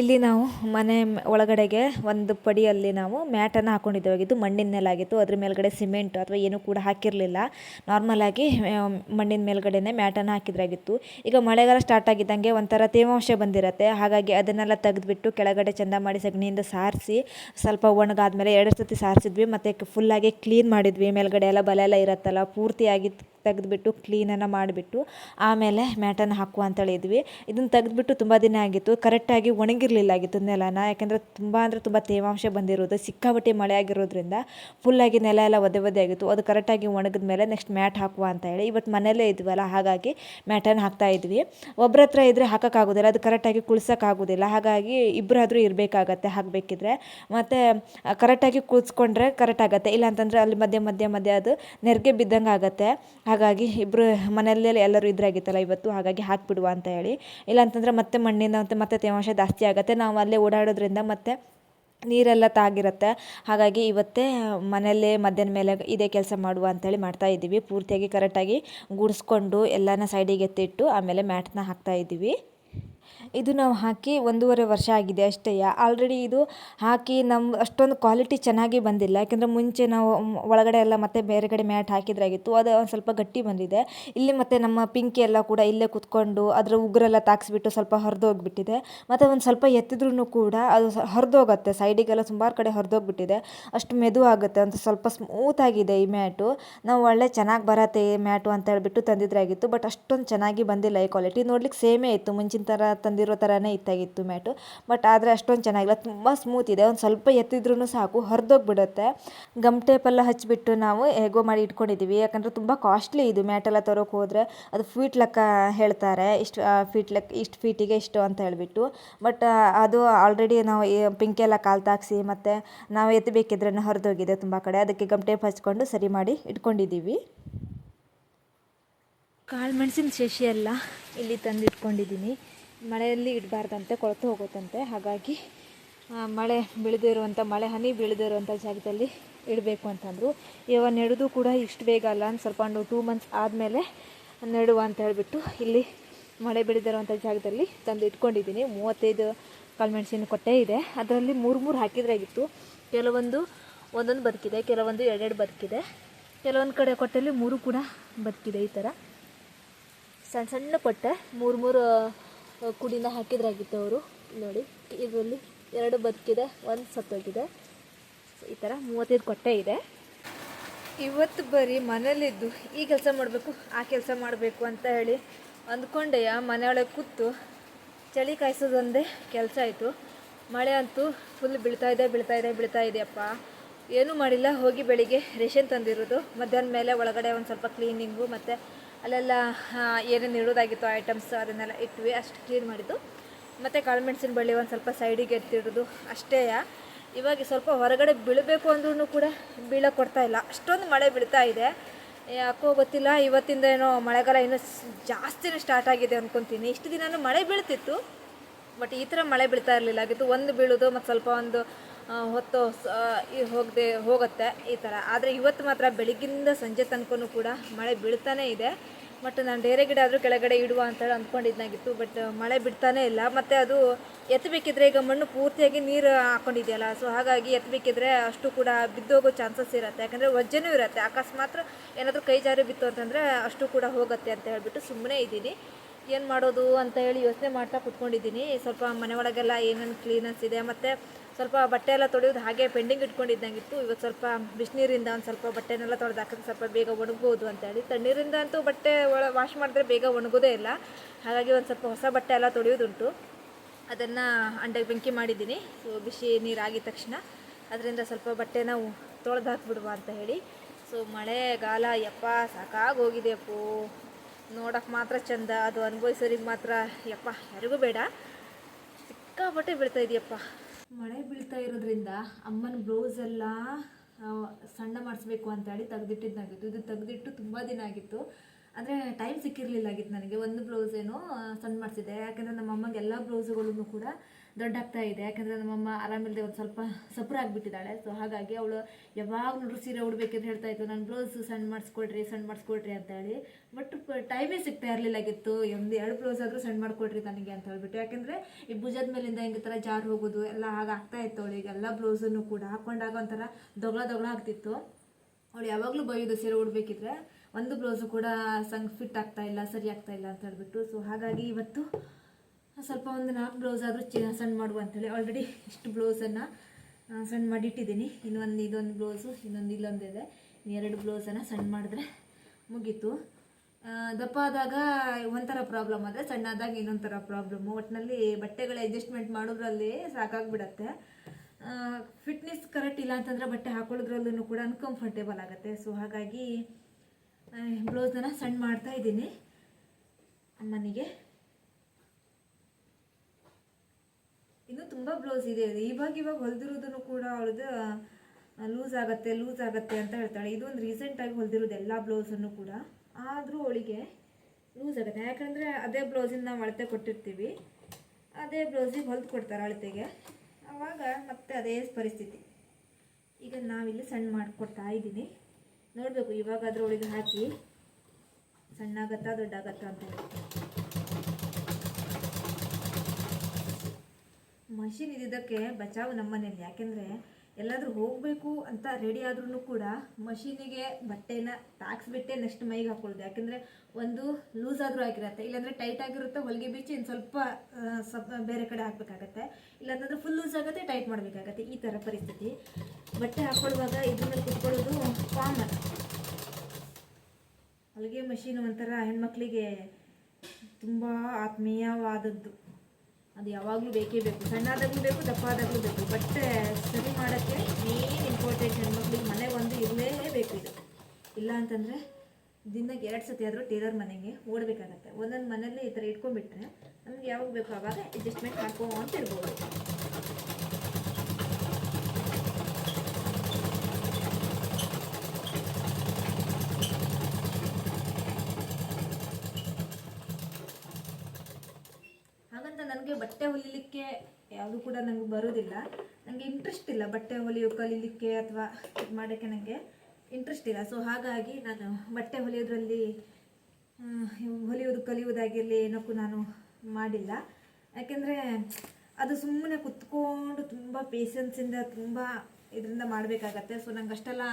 [SPEAKER 1] ಇಲ್ಲಿ ನಾವು ಮನೆ ಒಳಗಡೆಗೆ ಒಂದು ಪಡಿಯಲ್ಲಿ ನಾವು ಮ್ಯಾಟನ್ನು ಹಾಕೊಂಡಿದ್ದೇವಾಗಿದ್ದು ಮಣ್ಣಿನ ನೆಲಾಗಿತ್ತು ಅದ್ರ ಮೇಲ್ಗಡೆ ಸಿಮೆಂಟ್ ಅಥವಾ ಏನೂ ಕೂಡ ಹಾಕಿರಲಿಲ್ಲ. ನಾರ್ಮಲಾಗಿ ಮಣ್ಣಿನ ಮೇಲ್ಗಡೆನೆ ಮ್ಯಾಟನ್ನು ಹಾಕಿದ್ರಾಗಿತ್ತು ಈಗ ಮಳೆಗಾಲ ಸ್ಟಾರ್ಟ್ ಆಗಿದ್ದಂಗೆ ಒಂಥರ ತೇವಾಂಶ ಬಂದಿರುತ್ತೆ. ಹಾಗಾಗಿ ಅದನ್ನೆಲ್ಲ ತೆಗೆದುಬಿಟ್ಟು ಕೆಳಗಡೆ ಚೆಂದ ಮಾಡಿ ಸಗಣಿಯಿಂದ ಸಾರಿಸಿ, ಸ್ವಲ್ಪ ಒಣಗಾದ್ಮೇಲೆ ಎರಡು ಸರ್ತಿ ಸಾರಿಸಿದ್ವಿ. ಮತ್ತು ಫುಲ್ಲಾಗಿ ಕ್ಲೀನ್ ಮಾಡಿದ್ವಿ. ಮೇಲ್ಗಡೆ ಎಲ್ಲ ಬಲೆ ಎಲ್ಲ ಇರುತ್ತಲ್ಲ, ಪೂರ್ತಿಯಾಗಿ ತೆಗೆದುಬಿಟ್ಟು ಕ್ಲೀನನ್ನು ಮಾಡಿಬಿಟ್ಟು ಆಮೇಲೆ ಮ್ಯಾಟನ್ನು ಹಾಕುವ ಅಂತೇಳಿದ್ವಿ ಇದನ್ನು ತೆಗೆದುಬಿಟ್ಟು ತುಂಬ ದಿನ ಆಗಿತ್ತು. ಕರೆಕ್ಟಾಗಿ ಒಣಗಿರಲಿಲ್ಲ ಆಗಿತ್ತು ನೆಲನ ಯಾಕೆಂದರೆ ತುಂಬ ಅಂದರೆ ತುಂಬ ತೇವಾಂಶ ಬಂದಿರೋದು. ಸಿಕ್ಕಾಪಟ್ಟೆ ಮಳೆ ಆಗಿರೋದ್ರಿಂದ ಫುಲ್ಲಾಗಿ ನೆಲ ಎಲ್ಲ ಒದೆ ಒದೆ ಆಗಿತ್ತು. ಅದು ಕರೆಕ್ಟಾಗಿ ಒಣಗಿದ ಮೇಲೆ ನೆಕ್ಸ್ಟ್ ಮ್ಯಾಟ್ ಹಾಕುವ ಅಂತ ಹೇಳಿ. ಇವತ್ತು ಮನೆಯಲ್ಲೇ ಇದ್ವಲ್ಲ, ಹಾಗಾಗಿ ಮ್ಯಾಟನ್ನು ಹಾಕ್ತಾ ಇದ್ವಿ. ಒಬ್ಬರ ಹತ್ರ ಇದ್ದರೆ ಹಾಕೋಕ್ಕಾಗೋದಿಲ್ಲ ಅದು ಕರೆಕ್ಟಾಗಿ ಕುಳ್ಸೋಕ್ಕಾಗೋದಿಲ್ಲ ಹಾಗಾಗಿ ಇಬ್ಬರಾದರೂ ಇರಬೇಕಾಗತ್ತೆ, ಹಾಕಬೇಕಿದ್ರೆ. ಮತ್ತು ಕರೆಕ್ಟಾಗಿ ಕೂತ್ಕೊಂಡ್ರೆ ಕರೆಕ್ಟ್ ಆಗುತ್ತೆ. ಇಲ್ಲ ಅಂತಂದರೆ ಅಲ್ಲಿ ಮಧ್ಯೆ ಮಧ್ಯೆ ಮಧ್ಯೆ ಅದು ನೆರಿಗೆ ಬಿದ್ದಂಗೆ ಆಗುತ್ತೆ. ಹಾಗಾಗಿ ಇಬ್ಬರು ಮನೆಯಲ್ಲೇ ಎಲ್ಲರೂ ಇದ್ರಾಗಿತ್ತಲ್ಲ ಇವತ್ತು, ಹಾಗಾಗಿ ಹಾಕಿಬಿಡುವ ಅಂತ ಹೇಳಿ. ಇಲ್ಲ ಅಂತಂದರೆ ಮತ್ತೆ ಮಣ್ಣಿನ ಮತ್ತೆ ತೇವಾಂಶ ಜಾಸ್ತಿ ನಾವು ಅಲ್ಲೇ ಓಡಾಡೋದ್ರಿಂದ ಮತ್ತೆ ನೀರೆಲ್ಲ ತಾಗಿರುತ್ತೆ. ಹಾಗಾಗಿ ಇವತ್ತೇ ಮನೆಯಲ್ಲೇ ಮಧ್ಯಾಹ್ನ ಮೇಲೆ ಇದೇ ಕೆಲಸ ಮಾಡುವ ಅಂತೇಳಿ ಮಾಡ್ತಾ ಇದ್ದೀವಿ. ಪೂರ್ತಿಯಾಗಿ ಕರೆಕ್ಟಾಗಿ ಗುಡಿಸ್ಕೊಂಡು ಎಲ್ಲನ ಸೈಡಿಗೆ ಎತ್ತಿಟ್ಟು ಆಮೇಲೆ ಮ್ಯಾಟ್ನ ಹಾಕ್ತಾ ಇದ್ದೀವಿ. ಇದು ನಾವು ಹಾಕಿ ಒಂದೂವರೆ ವರ್ಷ ಆಗಿದೆ ಅಷ್ಟೇ. ಆಲ್ರೆಡಿ ಇದು ಹಾಕಿ ನಮ್ಮ ಅಷ್ಟೊಂದು ಕ್ವಾಲಿಟಿ ಚೆನ್ನಾಗಿ ಬಂದಿಲ್ಲ. ಯಾಕೆಂದರೆ ಮುಂಚೆ ನಾವು ಒಳಗಡೆ ಎಲ್ಲ ಮತ್ತೆ ಬೇರೆ ಕಡೆ ಮ್ಯಾಟ್ ಹಾಕಿದ್ರಾಗಿತ್ತು ಅದು ಒಂದು ಸ್ವಲ್ಪ ಗಟ್ಟಿ ಬಂದಿದೆ. ಇಲ್ಲಿ ಮತ್ತೆ ನಮ್ಮ ಪಿಂಕಿ ಎಲ್ಲ ಕೂಡ ಇಲ್ಲೇ ಕುತ್ಕೊಂಡು ಅದರ ಉಗುರೆಲ್ಲ ತಾಗಿಸ್ಬಿಟ್ಟು ಸ್ವಲ್ಪ ಹರಿದೋಗ್ಬಿಟ್ಟಿದೆ. ಮತ್ತು ಒಂದು ಸ್ವಲ್ಪ ಎತ್ತಿದ್ರೂ ಕೂಡ ಅದು ಹರಿದೋಗುತ್ತೆ. ಸೈಡಿಗೆಲ್ಲ ಸುಮಾರು ಕಡೆ ಹರಿದೋಗ್ಬಿಟ್ಟಿದೆ. ಅಷ್ಟು ಮೆದು ಆಗುತ್ತೆ. ಅಂತ ಸ್ವಲ್ಪ ಸ್ಮೂತ್ ಆಗಿದೆ ಈ ಮ್ಯಾಟು. ನಾವು ಒಳ್ಳೆ ಚೆನ್ನಾಗಿ ಬರತ್ತೆ ಈ ಮ್ಯಾಟು ಅಂತ ಹೇಳ್ಬಿಟ್ಟು ತಂದಿದ್ರಾಗಿತ್ತು ಬಟ್ ಅಷ್ಟೊಂದು ಚೆನ್ನಾಗಿ ಬಂದಿಲ್ಲ ಈ ಕ್ವಾಲಿಟಿ ನೋಡ್ಲಿಕ್ಕೆ ಸೇಮೇ ಇತ್ತು. ಮುಂಚಿನ ಥರ ಥರನೇ ಇತ್ತಾಗಿತ್ತು ಮ್ಯಾಟು. ಬಟ್ ಆದರೆ ಅಷ್ಟೊಂದು ಚೆನ್ನಾಗಿಲ್ಲ. ತುಂಬ ಸ್ಮೂತ್ ಇದೆ. ಒಂದು ಸ್ವಲ್ಪ ಎತ್ತಿದ್ರೂ ಸಾಕು. ಹರಿದೋಗ್ಬಿಡುತ್ತೆ. ಗಮ್ ಟೇಪೆಲ್ಲ ಹಚ್ಚಿಬಿಟ್ಟು ನಾವು ಹೇಗೋ ಮಾಡಿ ಇಟ್ಕೊಂಡಿದ್ದೀವಿ ಯಾಕಂದರೆ ತುಂಬ ಕಾಸ್ಟ್ಲಿ ಇದು ಮ್ಯಾಟೆಲ್ಲ ತರೋಕೆ ಹೋದರೆ. ಅದು ಫೀಟ್ ಲೆಕ್ಕ ಹೇಳ್ತಾರೆ. ಇಷ್ಟು ಫೀಟ್ ಲೆಕ್ಕ ಇಷ್ಟು ಫೀಟಿಗೆ ಇಷ್ಟು ಅಂತ ಹೇಳಿಬಿಟ್ಟು. ಬಟ್ ಅದು ಆಲ್ರೆಡಿ ನಾವು ಪಿಂಕೆಲ್ಲ ಕಾಲು ತಾಗಿಸಿ ಮತ್ತು ನಾವು ಎತ್ತಬೇಕಿದ್ರೆ ಹರಿದೋಗಿದೆ ತುಂಬ ಕಡೆ. ಅದಕ್ಕೆ ಗಮ್ ಟೇಪ್ ಹಚ್ಕೊಂಡು ಸರಿ ಮಾಡಿ ಇಟ್ಕೊಂಡಿದ್ದೀವಿ ಕಾಳು ಮೆಣಸಿನ ಶಶಿ ಎಲ್ಲ ಇಲ್ಲಿ ತಂದು ಇಟ್ಕೊಂಡಿದ್ದೀನಿ ಮಳೆಯಲ್ಲಿ ಇಡಬಾರ್ದಂತೆ, ಕೊಳೆತು ಹೋಗುತ್ತಂತೆ. ಹಾಗಾಗಿ ಮಳೆ ಬೀಳದೇ ಇರುವಂಥ ಮಳೆ ಹನಿ ಬೀಳದೇ ಇರುವಂಥ ಜಾಗದಲ್ಲಿ ಇಡಬೇಕು ಅಂತಂದರು ಇವಾಗ ನೆಡೋದು ಕೂಡ ಇಷ್ಟು ಬೇಗ ಅಲ್ಲ ಅಂತ ಸ್ವಲ್ಪ ಒಂದು ಟೂ ಮಂತ್ಸ್ ಆದಮೇಲೆ ನೆಡುವ ಅಂತ ಹೇಳಿಬಿಟ್ಟು ಇಲ್ಲಿ ಮಳೆ ಬೀಳದಿರುವಂಥ ಜಾಗದಲ್ಲಿ ತಂದು ಇಟ್ಕೊಂಡಿದ್ದೀನಿ. ಮೂವತ್ತೈದು ಕಾಳುಮೆಣಸಿನ ಕೊಟ್ಟೆ ಇದೆ. ಅದರಲ್ಲಿ ಮೂರು ಮೂರು ಹಾಕಿದ್ರಾಗಿತ್ತು ಕೆಲವೊಂದು ಒಂದೊಂದು ಬದುಕಿದೆ, ಕೆಲವೊಂದು ಎರಡೆರಡು ಬದುಕಿದೆ. ಕೆಲವೊಂದು ಕಡೆ ಕೊಟ್ಟೆಯಲ್ಲಿ ಮೂರು ಕೂಡ ಬದುಕಿದೆ ಈ ಥರ ಸಣ್ಣ ಸಣ್ಣ ಕೊಟ್ಟೆ, ಮೂರು ಮೂರು ಕುಡಿನ ಹಾಕಿದ್ರಾಗಿತ್ತು ಅವರು. ನೋಡಿ, ಇದರಲ್ಲಿ ಎರಡು ಬದುಕಿದೆ, ಒಂದು ಸತ್ತೋಗಿದೆ. ಈ ಥರ ಮೂವತ್ತೈದು ಕೊಟ್ಟೆ ಇದೆ. ಇವತ್ತು ಬರೀ ಮನೇಲಿದ್ದು ಈ ಕೆಲಸ ಮಾಡಬೇಕು, ಆ ಕೆಲಸ ಮಾಡಬೇಕು ಅಂತ ಹೇಳಿ ಅಂದ್ಕೊಂಡೆಯ ಮನೆಯೊಳಗೆ ಕೂತು ಚಳಿ ಕಾಯಿಸೋದೊಂದೇ ಕೆಲಸ ಆಯಿತು. ಮಳೆ ಅಂತೂ ಫುಲ್ ಬೀಳ್ತಾ ಇದೆ ಬೀಳ್ತಾ ಇದೆ, ಬೀಳ್ತಾ ಇದೆಯಪ್ಪ. ಏನೂ ಮಾಡಿಲ್ಲ, ಹೋಗಿ ಬೆಳಿಗ್ಗೆ ರೇಷನ್ ತಂದಿರೋದು. ಮಧ್ಯಾಹ್ನ ಮೇಲೆ ಒಳಗಡೆ ಒಂದು ಸ್ವಲ್ಪ ಕ್ಲೀನಿಂಗು ಮತ್ತು ಅಲ್ಲೆಲ್ಲ ಏನೇನು ಇಡೋದಾಗಿತ್ತು ಐಟಮ್ಸ್ ಅದನ್ನೆಲ್ಲ ಇಟ್ವಿ, ಅಷ್ಟು ಕ್ಲೀನ್ ಮಾಡಿದ್ದು. ಮತ್ತು ಕಾಳುಮೆಣಸಿನ ಬಳ್ಳಿ ಒಂದು ಸ್ವಲ್ಪ ಸೈಡಿಗೆ ಎತ್ತಿಡೋದು, ಅಷ್ಟೇ ಇವಾಗ ಸ್ವಲ್ಪ ಹೊರಗಡೆ ಬೀಳಬೇಕು ಅಂದ್ರೂ ಕೂಡ ಬೀಳಕ್ಕೆ ಕೊಡ್ತಾ ಇಲ್ಲ. ಅಷ್ಟೊಂದು ಮಳೆ ಬೀಳ್ತಾ ಇದೆ. ಯಾಕೋ ಗೊತ್ತಿಲ್ಲ, ಇವತ್ತಿಂದ ಏನೋ ಮಳೆಗಾಲ ಇನ್ನೂ ಜಾಸ್ತಿನೇ ಸ್ಟಾರ್ಟ್ ಆಗಿದೆ ಅಂದ್ಕೊತೀನಿ ಇಷ್ಟು ದಿನವೂ ಮಳೆ ಬೀಳ್ತಿತ್ತು ಬಟ್ ಈ ಥರ ಮಳೆ ಬೀಳ್ತಾ ಇರಲಿಲ್ಲ. ಆಗಿತ್ತು ಒಂದು ಬೀಳೋದು, ಮತ್ತು ಸ್ವಲ್ಪ ಒಂದು ಹೊತ್ತು ಹೋಗದೆ, ಹೋಗುತ್ತೆ ಈ ಥರ. ಆದರೆ ಇವತ್ತು ಮಾತ್ರ ಬೆಳಗ್ಗಿಂದ ಸಂಜೆ ತನಕನೂ ಕೂಡ ಮಳೆ ಬೀಳ್ತಾನೇ ಇದೆ. ಬಟ್ ನಾನು ಡೇರೆ ಗಿಡ ಆದರೂ ಕೆಳಗಡೆ ಇಡುವ ಅಂತೇಳಿ ಅಂದ್ಕೊಂಡಿದ್ದಾಗಿತ್ತು ಬಟ್ ಮಳೆ ಬಿಡ್ತಾನೆ ಇಲ್ಲ. ಮತ್ತು ಅದು ಎತ್ತಬೇಕಿದ್ರೆ ಈಗ ಮಣ್ಣು ಪೂರ್ತಿಯಾಗಿ ನೀರು ಹಾಕ್ಕೊಂಡಿದೆಯಲ್ಲ ಸೊ ಹಾಗಾಗಿ ಎತ್ತಬೇಕಿದ್ರೆ ಅಷ್ಟು ಕೂಡ ಬಿದ್ದೋಗೋ ಚಾನ್ಸಸ್ ಇರುತ್ತೆ. ಯಾಕಂದರೆ ವಜ್ಜನೂ ಇರುತ್ತೆ. ಅಕಸ್ಮಾತ್ ಏನಾದರೂ ಕೈ ಜಾರಿ ಬಿತ್ತು ಅಂತಂದರೆ ಅಷ್ಟು ಕೂಡ ಹೋಗುತ್ತೆ ಅಂತ ಹೇಳಿಬಿಟ್ಟು ಸುಮ್ಮನೆ ಇದ್ದೀನಿ. ಏನು ಮಾಡೋದು ಅಂತ ಹೇಳಿ ಯೋಚನೆ ಮಾಡ್ತಾ ಕುತ್ಕೊಂಡಿದ್ದೀನಿ. ಸ್ವಲ್ಪ ಮನೆ ಒಳಗೆಲ್ಲ ಏನೇನು ಕ್ಲೀನೆಸ್ ಇದೆ, ಮತ್ತು ಸ್ವಲ್ಪ ಬಟ್ಟೆ ಎಲ್ಲ ತೊಳೆಯೋದು ಹಾಗೆ ಪೆಂಡಿಂಗ್ ಇಟ್ಕೊಂಡಿದ್ದಂಗಿತ್ತು. ಇವತ್ತು ಸ್ವಲ್ಪ ಬಿಸಿನೀರಿಂದ ಒಂದು ಸ್ವಲ್ಪ ಬಟ್ಟೆನೆಲ್ಲ ತೊಳೆದು ಹಾಕಿದ್ರೆ ಸ್ವಲ್ಪ ಬೇಗ ಒಣಗ್ಬೋದು ಅಂತೇಳಿ ತಣ್ಣೀರಿಂದ ಅಂತೂ ಬಟ್ಟೆ ಒಳ ವಾಶ್ ಮಾಡಿದ್ರೆ ಬೇಗ ಒಣಗೋದೇ ಇಲ್ಲ. ಹಾಗಾಗಿ ಒಂದು ಸ್ವಲ್ಪ ಹೊಸ ಬಟ್ಟೆ ಎಲ್ಲ ತೊಳೆಯೋದುಂಟು ಅದನ್ನು ಅಂಡಗೆ ಬೆಂಕಿ ಮಾಡಿದ್ದೀನಿ. ಸೊ ಬಿಸಿ ನೀರಾಗಿದ ತಕ್ಷಣ ಅದರಿಂದ ಸ್ವಲ್ಪ ಬಟ್ಟೆನ ತೊಳೆದು ಹಾಕ್ಬಿಡುವ ಅಂತ ಹೇಳಿ. ಸೊ ಮಳೆಗಾಲ ಯಪ್ಪ ಸಾಕಾಗಿ ಹೋಗಿದೆಯಪ್ಪೋ ನೋಡೋಕೆ ಮಾತ್ರ ಚಂದ, ಅದು ಅನುಭವಿಸೋರಿಗೆ ಮಾತ್ರ ಯಪ್ಪ, ಯಾರಿಗೂ ಬೇಡ. ಸಿಕ್ಕಾಪಟ್ಟೆ ಬೀಳ್ತಾ ಇದೆಯಪ್ಪ. ಮಳೆ ಬೀಳ್ತಾ ಇರೋದ್ರಿಂದ ಅಮ್ಮನ ಬ್ಲೌಸ್ ಎಲ್ಲ ಸಣ್ಣ ಮಾಡಿಸ್ಬೇಕು ಅಂತೇಳಿ ತೆಗೆದಿಟ್ಟಿದ್ದಾಗಿತ್ತು. ಇದು ತೆಗೆದಿಟ್ಟು ತುಂಬ ದಿನ ಆಗಿತ್ತು. ಅಂದರೆ ಟೈಮ್ ಸಿಕ್ಕಿರಲಿಲ್ಲ ಆಗಿತ್ತು ನನಗೆ. ಒಂದು ಬ್ಲೌಸ್ ಏನೋ ಸಣ್ಣ ಮಾಡಿಸಿದ್ದೆ. ಯಾಕಂದರೆ ನಮ್ಮ ಅಮ್ಮಗೆ ಎಲ್ಲ ಬ್ಲೌಸುಗಳನ್ನು ಕೂಡ ದೊಡ್ಡ ಆಗ್ತಾ ಇದೆ. ಯಾಕಂದರೆ ನಮ್ಮಮ್ಮ ಆರಾಮಿಲ್ಲದೆ ಒಂದು ಸ್ವಲ್ಪ ಸಪ್ರ ಆಗಿಬಿಟ್ಟಿದ್ದಾಳೆ. ಸೊ ಹಾಗಾಗಿ ಅವಳು ಯಾವಾಗ ನೋಡ್ರು ಸೀರೆ ಉಡ್ಬೇಕಂತ ಹೇಳ್ತಾ ಇತ್ತು ನಾನು ಬ್ಲೌಸ್ ಸಣ್ಣ ಮಾಡಿಸ್ಕೊಡ್ರಿ ಸಣ್ಣ ಮಾಡಿಸ್ಕೊಡ್ರಿ ಅಂತ ಹೇಳಿ. ಬಟ್ ಟೈಮೇ ಸಿಗ್ತಾ ಇರಲಿಲ್ಲಾಗಿತ್ತು ಒಂದು ಎರಡು ಬ್ಲೌಸ್ ಆದರೂ ಸಣ್ಣ ಮಾಡಿಕೊಡ್ರಿ ನನಗೆ ಅಂತ ಹೇಳ್ಬಿಟ್ಟು. ಯಾಕಂದರೆ ಈ ಭುಜದ ಮೇಲಿಂದ ಹಿಂಗೆ ಥರ ಜಾರು ಹೋಗೋದು ಎಲ್ಲ ಹಾಗೆ ಆಗ್ತಾ ಇತ್ತು ಅವಳಿಗೆ. ಎಲ್ಲ ಬ್ಲೌಸನ್ನು ಕೂಡ ಹಾಕ್ಕೊಂಡಾಗ ಒಂಥರ ದೊಗಳ ದೊಗಳ ಆಗ್ತಿತ್ತು. ಅವಳು ಯಾವಾಗಲೂ ಬೈಯೋದು ಸೀರೆ ಉಡ್ಬೇಕಿದ್ರೆ ಒಂದು ಬ್ಲೌಸು ಕೂಡ ಸಂಗ್ ಫಿಟ್ ಆಗ್ತಾ ಇಲ್ಲ, ಸರಿ ಆಗ್ತಾ ಇಲ್ಲ ಅಂತ ಹೇಳ್ಬಿಟ್ಟು. ಸೊ ಹಾಗಾಗಿ ಇವತ್ತು ಸ್ವಲ್ಪ ಒಂದು ನಾಲ್ಕು ಬ್ಲೌಸ್ ಆದರೂ ಚಿ ಸಣ್ಣ ಮಾಡುವ ಅಂತೇಳಿ. ಆಲ್ರೆಡಿ ಇಷ್ಟು ಬ್ಲೌಸನ್ನು ಸಣ್ಣ ಮಾಡಿಟ್ಟಿದ್ದೀನಿ. ಇನ್ನೊಂದು ಇದೊಂದು ಬ್ಲೌಸು ಇನ್ನೊಂದು ಇಲ್ಲೊಂದು ಇದೆ. ಎರಡು ಬ್ಲೌಸನ್ನು ಸಣ್ಣ ಮಾಡಿದ್ರೆ ಮುಗೀತು. ದಪ್ಪ ಆದಾಗ ಒಂಥರ ಪ್ರಾಬ್ಲಮ್ ಆದರೆ ಸಣ್ಣ ಆದಾಗ ಇನ್ನೊಂಥರ ಪ್ರಾಬ್ಲಮ್ಮು ಒಟ್ಟಿನಲ್ಲಿ ಬಟ್ಟೆಗಳ ಅಡ್ಜಸ್ಟ್ಮೆಂಟ್ ಮಾಡೋದ್ರಲ್ಲಿ ಸಾಕಾಗ್ಬಿಡತ್ತೆ. ಫಿಟ್ನೆಸ್ ಕರೆಕ್ಟ್ ಇಲ್ಲ ಅಂತಂದರೆ ಬಟ್ಟೆ ಹಾಕೊಳ್ಳೋದ್ರಲ್ಲೂ ಕೂಡ ಅನ್ಕಂಫರ್ಟೇಬಲ್ ಆಗುತ್ತೆ. ಸೊ ಹಾಗಾಗಿ ಬ್ಲೌಸನ್ನು ಸಣ್ಣ ಮಾಡ್ತಾ ಇದ್ದೀನಿ ಅಮ್ಮನಿಗೆ. ಇನ್ನು ತುಂಬ ಬ್ಲೌಸ್ ಇದೆ. ಇವಾಗ ಇವಾಗ ಹೊಲಿದಿರೋದನ್ನು ಕೂಡ ಅವಳದು ಲೂಸ್ ಆಗುತ್ತೆ ಲೂಸ್ ಆಗುತ್ತೆ ಅಂತ ಹೇಳ್ತಾಳೆ. ಇದು ಒಂದು ರೀಸೆಂಟಾಗಿ ಹೊಲಿದಿರೋದು ಎಲ್ಲ ಬ್ಲೌಸನ್ನು ಕೂಡ. ಆದರೂ ಅವಳಿಗೆ ಲೂಸ್ ಆಗುತ್ತೆ. ಯಾಕಂದರೆ ಅದೇ ಬ್ಲೌಸಿಂದ ನಾವು ಅಳತೆ ಕೊಟ್ಟಿರ್ತೀವಿ. ಅದೇ ಬ್ಲೌಸಿಗೆ ಹೊಲ್ದು ಕೊಡ್ತಾರೆ ಅಳತೆಗೆ. ಆವಾಗ ಮತ್ತೆ ಅದೇ ಪರಿಸ್ಥಿತಿ. ಈಗ ನಾವಿಲ್ಲಿ ಸಣ್ಣ ಮಾಡಿಕೊಡ್ತಾ ಇದ್ದೀನಿ. ನೋಡಬೇಕು, ಇವಾಗಾದರೂ ಅವಳಿಗೆ ಹಾಕಿ ಸಣ್ಣ ಆಗತ್ತಾ ದೊಡ್ಡಾಗತ್ತಾ ಅಂತ ಹೇಳಿ. ಮಷಿನ್ ಇದ್ದಿದ್ದಕ್ಕೆ ಬಚಾವ್ ನಮ್ಮನೇಲಿ. ಯಾಕೆಂದರೆ ಎಲ್ಲಾದರೂ ಹೋಗಬೇಕು ಅಂತ ರೆಡಿ ಆದ್ರೂ ಕೂಡ ಮಷೀನಿಗೆ ಬಟ್ಟೆನ ತಾಕ್ಸ್ಬಿಟ್ಟೆ ನೆಕ್ಸ್ಟ್ ಮೈಗೆ ಹಾಕೊಳ್ಳೋದು. ಯಾಕೆಂದರೆ ಒಂದು ಲೂಸ್ ಆದರೂ ಆಗಿರುತ್ತೆ. ಇಲ್ಲಾಂದರೆ ಟೈಟ್ ಆಗಿರುತ್ತೆ, ಹೊಲಿಗೆ ಬಿಚ್ಚಿ ಇನ್ನು ಸ್ವಲ್ಪ ಸ್ವಲ್ಪ ಬೇರೆ ಕಡೆ ಹಾಕಬೇಕಾಗತ್ತೆ. ಇಲ್ಲಾಂತಂದ್ರೆ ಫುಲ್ ಲೂಸ್ ಆಗುತ್ತೆ ಟೈಟ್ ಮಾಡಬೇಕಾಗತ್ತೆ. ಈ ಥರ ಪರಿಸ್ಥಿತಿ. ಬಟ್ಟೆ ಹಾಕೊಳ್ಳುವಾಗ ಇದ್ರ ಮೇಲೆ ಕುತ್ಕೊಳ್ಳೋದು ಕಾಮನ್ ಹೊಲಿಗೆ ಮಷೀನ್ ಒಂಥರ ಹೆಣ್ಮಕ್ಳಿಗೆ ತುಂಬ ಆತ್ಮೀಯವಾದದ್ದು. ಅದು ಯಾವಾಗಲೂ ಬೇಕೇ ಬೇಕು. ಸಣ್ಣದಾಗಲೂ ಬೇಕು, ದಪ್ಪಾದಾಗಲೂ ಬೇಕು. ಬಟ್ಟೆ ಸರಿ ಮಾಡೋಕ್ಕೆ ಮೇನ್ ಇಂಪಾರ್ಟೆಂಟ್ ಹೆಣ್ಮಕ್ಳಿಗೆ ಮನೆ ಒಂದು ಇರಲೇಬೇಕು ಇದು. ಇಲ್ಲ ಅಂತಂದರೆ ದಿನಕ್ಕೆ ಎರಡು ಸತಿ ಆದರೂ ಟೇಲರ್ ಮನೆಗೆ ಓಡಬೇಕಾಗತ್ತೆ. ಒಂದೊಂದು ಮನೇಲಿ ಈ ಥರ ಇಟ್ಕೊಂಡ್ಬಿಟ್ರೆ ನಮ್ಗೆ ಯಾವಾಗ ಬೇಕು ಆವಾಗ ಅಡ್ಜಸ್ಟ್ಮೆಂಟ್ ಅಂತ ಇರ್ಬೋದು ಹಾಗಂತ ನನಗೆ ಬಟ್ಟೆ ಹೊಲಿಲಿಕ್ಕೆ ಯಾವುದು ಕೂಡ ನನಗೆ ಬರೋದಿಲ್ಲ. ನನಗೆ ಇಂಟ್ರೆಸ್ಟ್ ಇಲ್ಲ ಬಟ್ಟೆ ಹೊಲಿಯೋ ಕಲೀಲಿಕ್ಕೆ ಅಥವಾ ಇದು ಮಾಡೋಕ್ಕೆ ನನಗೆ ಇಂಟ್ರೆಸ್ಟ್ ಇಲ್ಲ. ಸೊ ಹಾಗಾಗಿ ನಾನು ಬಟ್ಟೆ ಹೊಲಿಯೋದ್ರಲ್ಲಿ ಹೊಲಿಯೋದು ಕಲಿಯೋದಾಗಿರಲಿ ಏನಕ್ಕೂ ನಾನು ಮಾಡಿಲ್ಲ. ಯಾಕೆಂದರೆ ಅದು ಸುಮ್ಮನೆ ಕುತ್ಕೊಂಡು ತುಂಬ ಪೇಷನ್ಸಿಂದ ತುಂಬ ಇದರಿಂದ ಮಾಡಬೇಕಾಗತ್ತೆ. ಸೊ ನಂಗೆ ಅಷ್ಟೆಲ್ಲ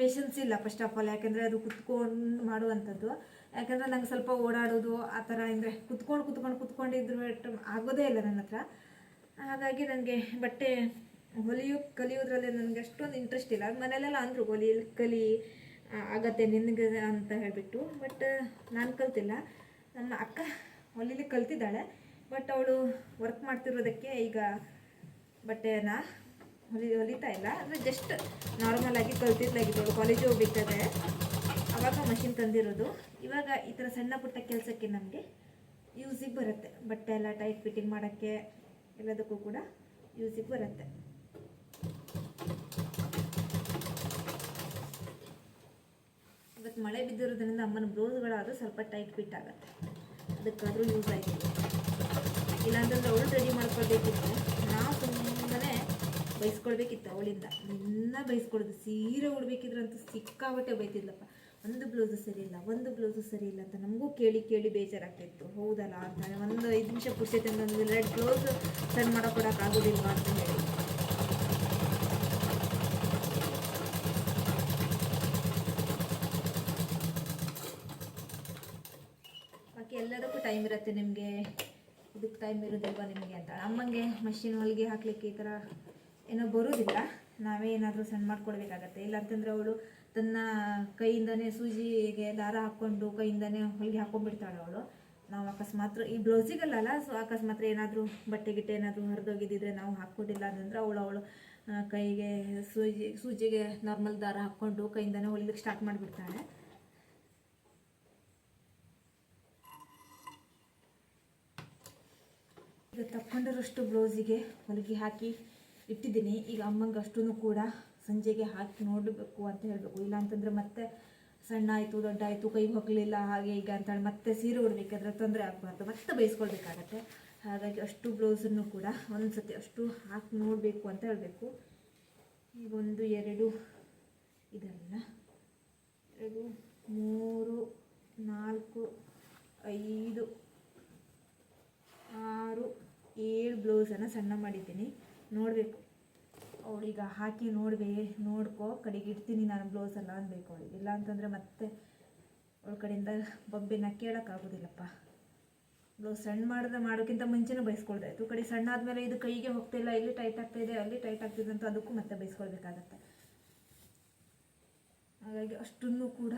[SPEAKER 1] ಪೇಷನ್ಸ್ ಇಲ್ಲ ಫಸ್ಟ್ ಆಫ್ ಆಲ್ ಯಾಕೆಂದರೆ ಅದು ಕುತ್ಕೊಂಡು ಮಾಡುವಂಥದ್ದು. ಯಾಕಂದರೆ ನಂಗೆ ಸ್ವಲ್ಪ ಓಡಾಡೋದು ಆ ಥರ ಅಂದರೆ ಕುತ್ಕೊಂಡು ಕುತ್ಕೊಂಡು ಕುತ್ಕೊಂಡಿದ್ರು ಆಗೋದೇ ಇಲ್ಲ ನನ್ನ ಹತ್ರ. ಹಾಗಾಗಿ ನನಗೆ ಬಟ್ಟೆ ಹೊಲಿಯೋ, ಕಲಿಯೋದ್ರಲ್ಲಿ ನನಗೆ ಅಷ್ಟೊಂದು ಇಂಟ್ರೆಸ್ಟ್ ಇಲ್ಲ. ಮನೆಯಲ್ಲೆಲ್ಲ ಅಂದರು ಹೊಲಿ, ಕಲಿ ಆಗತ್ತೆ ನಿನಗೆ ಅಂತ ಹೇಳಿಬಿಟ್ಟು ಬಟ್ ನಾನು ಕಲ್ತಿಲ್ಲ. ನನ್ನ ಅಕ್ಕ ಹೊಲಿಲಿ ಕಲ್ತಿದ್ದಾಳೆ ಬಟ್ ಅವಳು ವರ್ಕ್ ಮಾಡ್ತಿರೋದಕ್ಕೆ ಈಗ ಬಟ್ಟೆನ ಹೊಲಿ, ಹೊಲಿತಾ ಇಲ್ಲ. ಅಂದರೆ ಜಸ್ಟ್ ನಾರ್ಮಲ್ ಆಗಿ ಕಲ್ತಿದ್ಲಾಗಿದ್ದು ಅವಳು ಕಾಲೇಜಿಗೆ ಹೋಗ್ಬೇಕಾದ್ರೆ ಅವಾಗ ಮಷಿನ್ ತಂದಿರೋದು. ಇವಾಗ ಈ ಥರ ಸಣ್ಣ ಪುಟ್ಟ ಕೆಲಸಕ್ಕೆ ನಮಗೆ ಯೂಸಿಗೆ ಬರುತ್ತೆ. ಬಟ್ಟೆ ಎಲ್ಲ ಟೈಟ್ ಫಿಟ್ಟಿಂಗ್ ಮಾಡೋಕ್ಕೆ ಎಲ್ಲದಕ್ಕೂ ಕೂಡ ಯೂಸಿಗೆ ಬರುತ್ತೆ. ಇವತ್ತು ಮಳೆ ಬಿದ್ದಿರೋದ್ರಿಂದ ಅಮ್ಮನ ಬ್ಲೌಸ್ಗಳಾದರೂ ಸ್ವಲ್ಪ ಟೈಟ್ ಫಿಟ್ ಆಗುತ್ತೆ. ಅದಕ್ಕಾದರೂ ಯೂಸ್ ಆಯಿತು. ಇಲ್ಲಾಂತಂದ್ರೆ ಅವಳು ರೆಡಿ ಮಾಡ್ಕೊಳ್ಬೇಕಿತ್ತು. ನಾವು ತುಂಬನೇ ಬೈಸ್ಕೊಳ್ಬೇಕಿತ್ತು ಅವಳಿಂದ. ನಿನ್ನ ಬೈಸ್ಕೊಡೋದು ಸೀರೆ ಉಡ್ಬೇಕಿದ್ರಂತೂ ಸಿಕ್ಕಾಬಟ್ಟೆ ಬೈತಿದ್ಲಪ್ಪ. ಒಂದು ಬ್ಲೌಸು ಸರಿ ಇಲ್ಲ, ಒಂದು ಬ್ಲೌಸು ಸರಿ ಇಲ್ಲ ಅಂತ ನಮಗೂ ಕೇಳಿ ಕೇಳಿ ಬೇಜಾರಾಗ್ತಿತ್ತು. ಹೌದಲ್ಲ ಅಂತ ಒಂದು ಐದು ನಿಮಿಷ ಪುರ್ಸೈತೆ ಒಂದು ರೆಡ್ ಬ್ಲೌಸ್ ಸರಿ ಮಾಡೋಕ್ಕೊಡೋಕ್ಕಾಗೋದಿಲ್ವಾ ಅಂತ ಹೇಳಿ. ಬಾಕಿ ಎಲ್ಲದಕ್ಕೂ ಟೈಮ್ ಇರುತ್ತೆ ನಿಮಗೆ. ಇದಕ್ಕೆ ಟೈಮ್ ಇರೋದಿಲ್ವಾ ನಿಮಗೆ ಅಂತ. ಅಮ್ಮಂಗೆ ಮಷಿನ್ ಹೊಲಿಗೆ ಹಾಕ್ಲಿಕ್ಕೆ ಈ ಥರ ಏನೋ ಬರೋದಿಲ್ಲ. ನಾವೇ ಏನಾದರೂ ಸಣ್ಣ ಮಾಡ್ಕೊಡ್ಬೇಕಾಗತ್ತೆ. ಇಲ್ಲ ಅಂತಂದರೆ ಅವಳು ತನ್ನ ಕೈಯಿಂದನೇ ಸೂಜಿಗೆ ದಾರ ಹಾಕ್ಕೊಂಡು ಕೈಯಿಂದನೇ ಹೊಲಿಗೆ ಹಾಕ್ಕೊಂಡ್ಬಿಡ್ತಾಳೆ ಅವಳು. ನಾವು ಅಕಸ್ಮಾತ್ ಈ ಬ್ಲೌಸಿಗಲ್ಲ ಸೊ ಅಕಸ್ಮಾತ್ ಏನಾದರೂ ಬಟ್ಟೆ ಗಿಟ್ಟೆ ಏನಾದರೂ ಹರಿದೋಗಿದ್ದಿದ್ರೆ ನಾವು ಹಾಕ್ಕೊಂಡಿಲ್ಲ ಅಂತಂದ್ರೆ ಅವಳು ಅವಳು ಕೈಗೆ ಸೂಜಿ, ಸೂಜಿಗೆ ನಾರ್ಮಲ್ ದಾರ ಹಾಕ್ಕೊಂಡು ಕೈಯಿಂದನೇ ಹೊಲಿಲಿಕ್ಕೆ ಸ್ಟಾರ್ಟ್ ಮಾಡಿಬಿಡ್ತಾಳೆ. ಈಗ ತಕ್ಕೊಂಡಿರೋಷ್ಟು ಬ್ಲೌಸಿಗೆ ಹೊಲಿಗೆ ಹಾಕಿ ಇಟ್ಟಿದ್ದೀನಿ. ಈಗ ಅಮ್ಮಂಗೆ ಅಷ್ಟೂ ಕೂಡ ಸಂಜೆಗೆ ಹಾಕಿ ನೋಡಬೇಕು ಅಂತ ಹೇಳಬೇಕು. ಇಲ್ಲ ಅಂತಂದರೆ ಮತ್ತೆ ಸಣ್ಣ ಆಯಿತು, ದೊಡ್ಡ ಆಯಿತು, ಕೈ ಹೋಗಲಿಲ್ಲ, ಹಾಗೆ ಈಗ ಅಂತೇಳಿ ಮತ್ತೆ ಸೀರೆ ಉಡಬೇಕಾದ್ರೆ ತೊಂದರೆ ಆಗಬಾರ್ದು. ಮತ್ತೆ ಬೈಸ್ಕೊಳ್ಬೇಕಾಗತ್ತೆ ಹಾಗಾಗಿ ಅಷ್ಟು ಬ್ಲೌಸನ್ನು ಕೂಡ ಒಂದು ಸತಿ ಅಷ್ಟು ಹಾಕಿ ನೋಡಬೇಕು ಅಂತ ಹೇಳಬೇಕು. ಈಗ ಒಂದು, ಎರಡು, ಇದಲ್ಲ. ಎರಡು, ಮೂರು, ನಾಲ್ಕು, ಐದು, ಆರು, ಏಳು ಬ್ಲೌಸನ್ನು ಸಣ್ಣ ಮಾಡಿದ್ದೀನಿ. ನೋಡಬೇಕು. ಅವಳೀಗ ಹಾಕಿ ನೋಡ್ಬೇ, ನೋಡ್ಕೋ, ಕಡೆಗೆ ಇಡ್ತೀನಿ ನಾನು ಬ್ಲೌಸನ್ನು ಅನ್ಬೇಕು ಅವಳಿಗೆ. ಇಲ್ಲ ಅಂತಂದರೆ ಮತ್ತೆ ಅವಳ ಕಡೆಯಿಂದ ಬೊಬ್ಬೆನ ಕೇಳೋಕ್ಕಾಗೋದಿಲ್ಲಪ್ಪ. ಬ್ಲೌಸ್ ಸಣ್ಣ ಮಾಡಿದ್ರೆ ಮಾಡೋಕ್ಕಿಂತ ಮುಂಚೆನೇ ಬೈಸ್ಕೊಳ್ದಾಯ್ತು ಕಡೆ ಸಣ್ಣ ಆದಮೇಲೆ ಇದು ಕೈಗೆ ಹೋಗ್ತಿಲ್ಲ ಇಲ್ಲಿ ಟೈಟ್ ಆಗ್ತಾ ಇದೆ, ಅಲ್ಲಿ ಟೈಟ್ ಆಗ್ತಿದೆ ಅಂತ ಅದಕ್ಕೂ ಮತ್ತೆ ಬೈಸ್ಕೊಳ್ಬೇಕಾಗತ್ತೆ. ಹಾಗಾಗಿ ಅಷ್ಟನ್ನು ಕೂಡ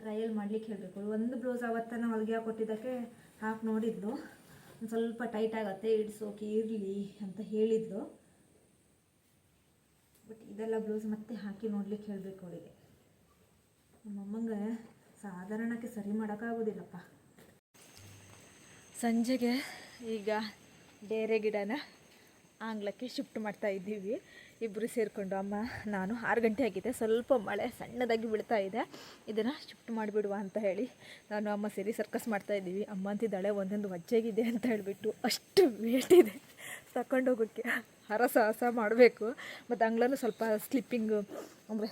[SPEAKER 1] ಟ್ರಯಲ್ ಮಾಡ್ಲಿಕ್ಕೆ ಹೇಳಬೇಕು. ಒಂದು ಬ್ಲೌಸ್ ಅವತ್ತನ ಹೊಲಿಗೆ ಕೊಟ್ಟಿದ್ದಕ್ಕೆ ಹಾಕಿ ನೋಡಿದ್ಲು. ಒಂದು ಸ್ವಲ್ಪ ಟೈಟ್ ಆಗತ್ತೆ ಇಡ್ಸೋಕೆ ಇರಲಿ ಅಂತ ಹೇಳಿದ್ಲು. ಬಟ್ ಇದೆಲ್ಲ ಬ್ಲೌಸ್ ಮತ್ತೆ ಹಾಕಿ ನೋಡ್ಲಿಕ್ಕೆ ಹೇಳಬೇಕು ಅವಳಿಗೆ. ನಮ್ಮಮ್ಮಂಗೆ ಸಾಧಾರಣಕ್ಕೆ ಸರಿ ಮಾಡೋಕ್ಕಾಗೋದಿಲ್ಲಪ್ಪ. ಸಂಜೆಗೆ ಈಗ ಡೇರೆ ಗಿಡನ ಆಂಗ್ಲಕ್ಕೆ ಶಿಫ್ಟ್ ಮಾಡ್ತಾ ಇದ್ದೀವಿ. ಇಬ್ಬರು ಸೇರಿಕೊಂಡು ಅಮ್ಮ, ನಾನು ಆರು ಗಂಟೆ ಆಗಿದೆ. ಸ್ವಲ್ಪ ಮಳೆ ಸಣ್ಣದಾಗಿ ಬೀಳ್ತಾ ಇದೆ. ಇದನ್ನು ಶಿಫ್ಟ್ ಮಾಡಿಬಿಡುವ ಅಂತ ಹೇಳಿ ನಾನು ಅಮ್ಮ ಸೇರಿ ಸರ್ಕಸ್ ಮಾಡ್ತಾ ಇದ್ದೀವಿ. ಅಮ್ಮ ಅಂತಿದ್ದಾಳೆ, ಒಂದೊಂದು ವಜ್ಜೆಗಿದೆ ಅಂತ ಹೇಳಿಬಿಟ್ಟು ಅಷ್ಟು ವೇಟ್ ಇದೆ ತಗೊಂಡೋಗೋಕ್ಕೆ ಹರಸಾಹಸ ಮಾಡಬೇಕು. ಮತ್ತು ಅಂಗ್ಲೂ ಸ್ವಲ್ಪ ಸ್ಲಿಪ್ಪಿಂಗು ಅಂದರೆ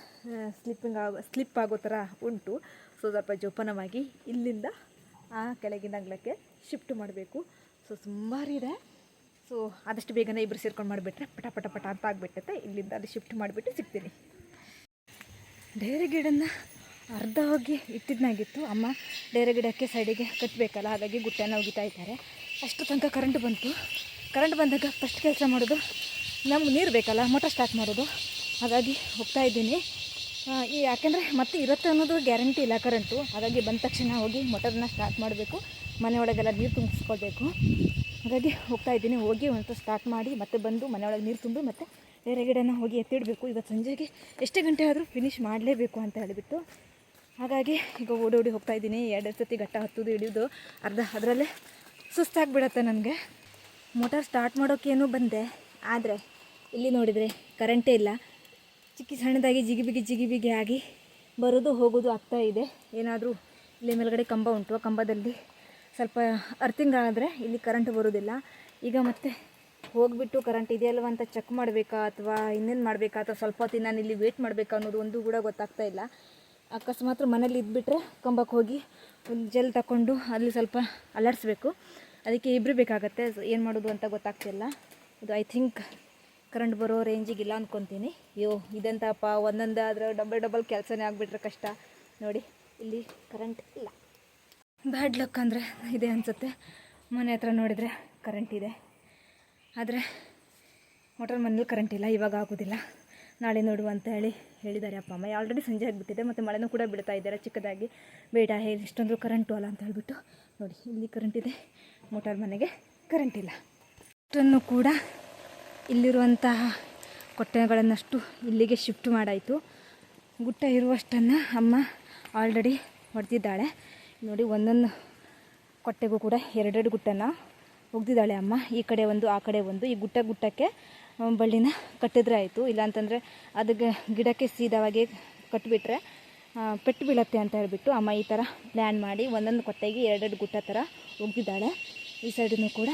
[SPEAKER 1] ಸ್ಲಿಪ್ಪಿಂಗ್ ಆಗೋ ಸ್ಲಿಪ್ ಆಗೋ ಥರ ಉಂಟು. ಸೊ ಸ್ವಲ್ಪ ಜೋಪಾನವಾಗಿ ಇಲ್ಲಿಂದ ಆ ಕೆಳಗಿನ ಅಂಗ್ಲಕ್ಕೆ ಶಿಫ್ಟ್ ಮಾಡಬೇಕು. ಸೊ ಸುಮಾರಿದೆ ಸೊ ಆದಷ್ಟು ಬೇಗನೆ ಇಬ್ಬರು ಸೇರ್ಕೊಂಡು ಮಾಡಿಬಿಟ್ರೆ ಪಟ ಪಟ ಪಟ ಅಂತ ಆಗಿಬಿಟ್ಟೈತೆ. ಇಲ್ಲಿಂದ ಅಲ್ಲಿ ಶಿಫ್ಟ್ ಮಾಡಿಬಿಟ್ಟು ಸಿಗ್ತೀನಿ. ಡೇರೆ ಗಿಡನ ಅರ್ಧ ಹೋಗಿ ಇಟ್ಟಿದ್ನಾಗಿತ್ತು. ಅಮ್ಮ ಡೇರೆ ಗಿಡಕ್ಕೆ ಸೈಡಿಗೆ ಕಟ್ಟಬೇಕಲ್ಲ ಹಾಗಾಗಿ ಗುಟ್ಟೆನ ಒಗಿತಾ ಇದ್ದಾರೆ. ಅಷ್ಟು ತನಕ ಕರೆಂಟ್ ಬಂತು. ಕರೆಂಟ್ ಬಂದಾಗ ಫಸ್ಟ್ ಕೆಲಸ ಮಾಡೋದು. ನಮ್ಗೆ ನೀರು ಬೇಕಲ್ಲ ಮೋಟರ್ ಸ್ಟಾರ್ಟ್ ಮಾಡೋದು. ಹಾಗಾಗಿ ಹೋಗ್ತಾ ಇದ್ದೀನಿ. ಈ ಯಾಕೆಂದರೆ ಮತ್ತೆ ಇರುತ್ತೆ ಅನ್ನೋದು ಗ್ಯಾರಂಟಿ ಇಲ್ಲ ಕರೆಂಟು ಹಾಗಾಗಿ ಬಂದ ತಕ್ಷಣ ಹೋಗಿ ಮೋಟರ್ನ ಸ್ಟಾರ್ಟ್ ಮಾಡಬೇಕು. ಮನೆಯೊಳಗೆಲ್ಲ ನೀರು ತುಂಬಿಸ್ಕೊಳ್ಬೇಕು. ಹಾಗಾಗಿ ಹೋಗ್ತಾ ಇದ್ದೀನಿ. ಹೋಗಿ ಒಂದು ಸ್ಟಾರ್ಟ್ ಮಾಡಿ ಮತ್ತೆ ಬಂದು ಮನೆಯೊಳಗೆ ನೀರು ತುಂಬಿ ಮತ್ತೆ ಬೇರೆ ಗಿಡನ ಹೋಗಿ ಎತ್ತಿಡಬೇಕು. ಇವತ್ತು ಸಂಜೆಗೆ ಎಷ್ಟು ಗಂಟೆ ಆದರೂ ಫಿನಿಷ್ ಮಾಡಲೇಬೇಕು ಅಂತ ಹೇಳಿಬಿಟ್ಟು. ಹಾಗಾಗಿ ಈಗ ಓಡೋಡಿ ಓಡಿ ಹೋಗ್ತಾ ಇದ್ದೀನಿ. ಎರಡು ಸತಿ ಘಟ್ಟ ಹತ್ತೋದು ಹಿಡಿಯೋದು. ಅರ್ಧ ಅದರಲ್ಲೇ ಸುಸ್ತಾಗಿಬಿಡತ್ತೆ ನನಗೆ. ಮೋಟಾರ್ ಸ್ಟಾರ್ಟ್ ಮಾಡೋಕ್ಕೇನು ಬಂದೆ, ಆದರೆ ಇಲ್ಲಿ ನೋಡಿದರೆ ಕರೆಂಟೇ ಇಲ್ಲ. ಚಿಕ್ಕಿ ಸಣ್ಣದಾಗಿ ಜಿಗಿಬಿಗಿ ಜಿಗಿಬಿಗಿ ಆಗಿ ಬರೋದು ಹೋಗೋದು ಆಗ್ತಾ ಇದೆ. ಏನಾದರೂ ಇಲ್ಲಿ ಮೇಲ್ಗಡೆ ಕಂಬ ಉಂಟು, ಆ ಕಂಬದಲ್ಲಿ ಸ್ವಲ್ಪ ಅರ್ಥಿಂಗ್ ಆದರೆ ಇಲ್ಲಿ ಕರೆಂಟ್ ಬರೋದಿಲ್ಲ. ಈಗ ಮತ್ತೆ ಹೋಗಿಬಿಟ್ಟು ಕರೆಂಟ್ ಇದೆಯಲ್ವ ಅಂತ ಚೆಕ್ ಮಾಡಬೇಕಾ ಅಥವಾ ಇನ್ನೇನು ಮಾಡಬೇಕಾ ಅಥವಾ ಸ್ವಲ್ಪ ಹೊತ್ತಿನ ನಾನು ಇಲ್ಲಿ ವೇಟ್ ಮಾಡಬೇಕಾ ಅನ್ನೋದು ಒಂದು ಕೂಡ ಗೊತ್ತಾಗ್ತಾ ಇಲ್ಲ. ಅಕಸ್ಮಾತ್ ಮನೇಲಿ ಇದ್ಬಿಟ್ರೆ ಕಂಬಕ್ಕೆ ಹೋಗಿ ಒಂದು ಜೆಲ್ ತಗೊಂಡು ಅಲ್ಲಿ ಸ್ವಲ್ಪ ಅಲರ್ಸ್ಬೇಕು. ಅದಕ್ಕೆ ಇಬ್ಬರು ಬೇಕಾಗತ್ತೆ. ಏನು ಮಾಡೋದು ಅಂತ ಗೊತ್ತಾಗ್ತಿಲ್ಲ. ಇದು ಐ ಥಿಂಕ್ ಕರೆಂಟ್ ಬರೋ ರೇಂಜಿಗಿಲ್ಲ ಅಂದ್ಕೊತೀನಿ ಅಯ್ಯೋ, ಇದೆಂತಪ್ಪ? ಒಂದೊಂದು ಆದರೆ ಡಬಲ್ ಡಬಲ್ ಕೆಲಸನೇ ಆಗಿಬಿಟ್ರೆ ಕಷ್ಟ. ನೋಡಿ, ಇಲ್ಲಿ ಕರೆಂಟ್ ಇಲ್ಲ. ಬ್ಯಾಡ್ ಲಕ್ ಅಂದರೆ ಇದೆ ಅನಿಸುತ್ತೆ. ಮನೆ ಹತ್ರ ನೋಡಿದರೆ ಕರೆಂಟ್ ಇದೆ. ಆದರೆ ಮೋಟರ್ ಮನೇಲಿ ಕರೆಂಟ್ ಇಲ್ಲ, ಇವಾಗ ಆಗೋದಿಲ್ಲ. ನಾಳೆ ನೋಡುವ ಅಂತ ಹೇಳಿ ಹೇಳಿದ್ದಾರೆ ಅಪ್ಪ ಅಮ್ಮ. ಆಲ್ರೆಡಿ ಸಂಜೆ ಆಗಿಬಿಟ್ಟಿದೆ, ಮತ್ತು ಮಳೆನೂ ಕೂಡ ಬಿಡ್ತಾ ಇದ್ದಾರೆ. ಚಿಕ್ಕದಾಗಿ ಬೇಡ ಹೇಳಿ ಇಷ್ಟೊಂದು ಕರೆಂಟು ಅಲ್ಲ ಅಂತ ಹೇಳ್ಬಿಟ್ಟು ನೋಡಿ, ಇಲ್ಲಿ ಕರೆಂಟ್ ಇದೆ. ಮೋಟಾರ್ ಮನೆಗೆ ಕರೆಂಟ್ ಇಲ್ಲ. ಅಷ್ಟನ್ನು ಕೂಡ ಇಲ್ಲಿರುವಂತಹ ಕೊಟ್ಟೆಗಳನ್ನಷ್ಟು ಇಲ್ಲಿಗೆ ಶಿಫ್ಟ್ ಮಾಡಾಯಿತು. ಗುಟ್ಟ ಇರುವಷ್ಟನ್ನು ಅಮ್ಮ ಆಲ್ರೆಡಿ ಹೊಡೆದಿದ್ದಾಳೆ. ನೋಡಿ, ಒಂದೊಂದು ಕೊಟ್ಟೆಗೂ ಕೂಡ ಎರಡೆರಡು ಗುಟ್ಟನ ಒಗ್ದಿದ್ದಾಳೆ ಅಮ್ಮ. ಈ ಕಡೆ ಒಂದು, ಆ ಕಡೆ ಒಂದು. ಈ ಗುಟ್ಟ ಗುಟ್ಟಕ್ಕೆ ಬಳ್ಳಿನ ಕಟ್ಟಿದ್ರೆ ಆಯಿತು ಇಲ್ಲಾಂತಂದರೆ ಅದಕ್ಕೆ ಗಿಡಕ್ಕೆ ಸೀದವಾಗಿ ಕಟ್ಟಿಬಿಟ್ರೆ ಪೆಟ್ಟು ಬೀಳತ್ತೆ ಅಂತ ಹೇಳಿಬಿಟ್ಟು ಅಮ್ಮ ಈ ಥರ ಪ್ಲ್ಯಾನ್ ಮಾಡಿ ಒಂದೊಂದು ಕೊಟ್ಟೆಗೆ ಎರಡೆರಡು ಗುಟ್ಟ ಥರ ಒಗ್ದಿದ್ದಾಳೆ. ಈ ಸೈಡನ್ನು ಕೂಡ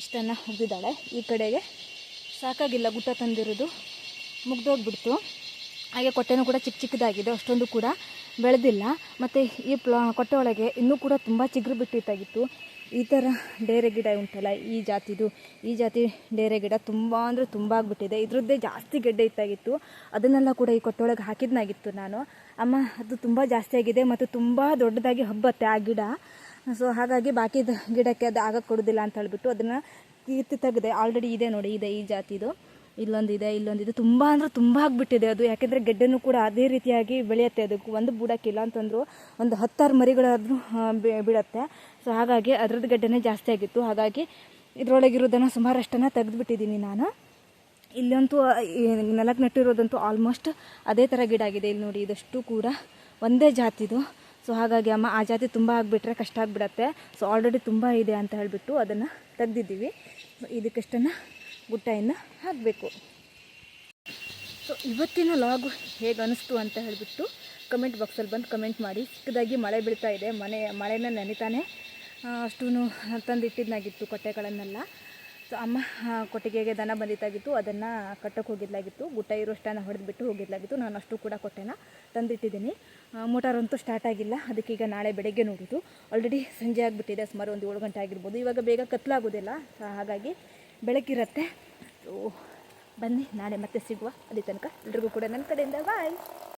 [SPEAKER 1] ಇಷ್ಟನ್ನು ಒಗ್ದಿದ್ದಾಳೆ ಈ ಕಡೆಗೆ ಸಾಕಾಗಿಲ್ಲ ಗುಟ್ಟ ತಂದಿರೋದು. ಮುಗ್ದೋಗ್ಬಿಡ್ತು. ಹಾಗೆ ಕೊಟ್ಟೆನೂ ಕೂಡ ಚಿಕ್ಕ ಚಿಕ್ಕದಾಗಿದೆ. ಅಷ್ಟೊಂದು ಕೂಡ ಬೆಳೆದಿಲ್ಲ. ಮತ್ತು ಈ ಪ್ಲಾ, ಕೊಟ್ಟೆ ಒಳಗೆ ಇನ್ನೂ ಕೂಡ ತುಂಬ ಚಿಗುರು ಬಿಟ್ಟಿತ್ತಾಗಿತ್ತು ಈ ಥರ ಡೇರೆ ಗಿಡ ಉಂಟಲ್ಲ, ಈ ಜಾತಿದು. ಈ ಜಾತಿ ಡೇರೆ ಗಿಡ ತುಂಬ ಅಂದರೆ ತುಂಬ ಆಗಿಬಿಟ್ಟಿದೆ. ಇದರದ್ದೇ ಜಾಸ್ತಿ ಗೆಡ್ಡೆ ಇತ್ತಾಗಿತ್ತು ಅದನ್ನೆಲ್ಲ ಕೂಡ ಈ ಕೊಟ್ಟೊಳಗೆ ಹಾಕಿದ್ನಾಗಿತ್ತು ನಾನು. ಅಮ್ಮ, ಅದು ತುಂಬ ಜಾಸ್ತಿ ಆಗಿದೆ ಮತ್ತು ತುಂಬ ದೊಡ್ಡದಾಗಿ ಹಬ್ಬತ್ತೆ ಆ ಗಿಡ. ಸೊ ಹಾಗಾಗಿ ಬಾಕಿದ ಗಿಡಕ್ಕೆ ಅದು ಆಗಕ್ಕೆ ಕೊಡೋದಿಲ್ಲ ಅಂತ ಹೇಳ್ಬಿಟ್ಟು ಅದನ್ನು ಕಿತ್ತು ತೆಗೆದೆ. ಆಲ್ರೆಡಿ ಇದೆ ನೋಡಿ, ಇದೆ ಈ ಜಾತಿದು. ಇಲ್ಲೊಂದಿದೆ ಇಲ್ಲೊಂದಿದೆ. ತುಂಬ ಅಂದರೆ ತುಂಬ ಆಗಿಬಿಟ್ಟಿದೆ ಅದು. ಯಾಕೆಂದರೆ ಗೆಡ್ಡೆನೂ ಕೂಡ ಅದೇ ರೀತಿಯಾಗಿ ಬೆಳೆಯುತ್ತೆ ಅದಕ್ಕೆ. ಒಂದು ಬುಡಕ್ಕಿಲ್ಲ ಅಂತಂದ್ರು ಒಂದು ಹತ್ತಾರು ಮರಿಗಳಾದರೂ ಬಿಡುತ್ತೆ ಸೊ ಹಾಗಾಗಿ ಅದ್ರದ್ದು ಗೆಡ್ಡೆನೇ ಜಾಸ್ತಿ ಆಗಿತ್ತು. ಹಾಗಾಗಿ ಇದರೊಳಗಿರೋದನ್ನು ಸುಮಾರಷ್ಟನ್ನು ತೆಗೆದುಬಿಟ್ಟಿದ್ದೀನಿ ನಾನು. ಇಲ್ಲಂತೂ ನೆಲಕ್ಕೆ ನೆಟ್ಟಿರೋದಂತೂ ಆಲ್ಮೋಸ್ಟ್ ಅದೇ ಥರ ಗಿಡ ಆಗಿದೆ. ಇಲ್ಲಿ ನೋಡಿ, ಇದಷ್ಟು ಕೂಡ ಒಂದೇ ಜಾತಿದು. ಸೊ ಹಾಗಾಗಿ ಅಮ್ಮ, ಆ ಜಾತಿ ತುಂಬ ಆಗಿಬಿಟ್ರೆ ಕಷ್ಟ ಆಗಿಬಿಡತ್ತೆ. ಸೊ ಆಲ್ರೆಡಿ ತುಂಬ ಇದೆ ಅಂತ ಹೇಳಿಬಿಟ್ಟು ಅದನ್ನು ತೆಗ್ದಿದ್ದೀವಿ. ಸೊ ಇದಕ್ಕಷ್ಟನ್ನು ಗುಟ್ಟಾಯನ್ನು ಹಾಕಬೇಕು. ಸೊ ಇವತ್ತಿನ ಲಾಗು ಹೇಗೆ ಅನಿಸ್ತು ಅಂತ ಹೇಳಿಬಿಟ್ಟು ಕಮೆಂಟ್ ಬಾಕ್ಸಲ್ಲಿ ಬಂದು ಕಮೆಂಟ್ ಮಾಡಿ. ಚಿಕ್ಕದಾಗಿ ಮಳೆ ಬೀಳ್ತಾ ಇದೆ. ಮನೆ, ಮಳೆನ ನೆನಿತಾನೆ ಅಷ್ಟೂ ತಂದಿಟ್ಟಿದ್ದಾಗಿತ್ತು ಕೊಟ್ಟೆಗಳನ್ನೆಲ್ಲ. ಸೊ ಅಮ್ಮ ಕೊಟ್ಟಿಗೆಗೆ ದನ ಬಂದಿದ್ದಾಗಿತ್ತು, ಅದನ್ನು ಕಟ್ಟಕ್ಕೆ ಹೋಗಿದ್ಲಾಗಿತ್ತು. ಗುಟ್ಟ ಇರೋಷ್ಟನ್ನು ಹೊಡೆದ್ಬಿಟ್ಟು ಹೋಗಿದ್ಲಾಗಿತ್ತು. ನಾನು ಅಷ್ಟು ಕೂಡ ಕೊಟ್ಟೆನ, ತಂದಿಟ್ಟಿದ್ದೀನಿ. ಮೋಟಾರಂತೂ ಸ್ಟಾರ್ಟ್ ಆಗಿಲ್ಲ. ಅದಕ್ಕೀಗ ನಾಳೆ ಬೆಳಗ್ಗೆ ನೋಡೋದು. ಆಲ್ರೆಡಿ ಸಂಜೆ ಆಗಿಬಿಟ್ಟಿದೆ, ಸುಮಾರು ಒಂದು ಏಳು ಗಂಟೆ ಆಗಿರ್ಬೋದು. ಇವಾಗ ಬೇಗ ಕತ್ಲಾಗೋದಿಲ್ಲ ಸೊ ಹಾಗಾಗಿ ಬೆಳಕಿರುತ್ತೆ. ಸೊ ಬನ್ನಿ, ನಾಳೆ ಮತ್ತೆ ಸಿಗುವ ಅಲ್ಲಿ ತನಕ. ಎಲ್ರಿಗೂ ಕೂಡ ನನ್ನ ಕಡೆಯಿಂದ ಬಾಯ್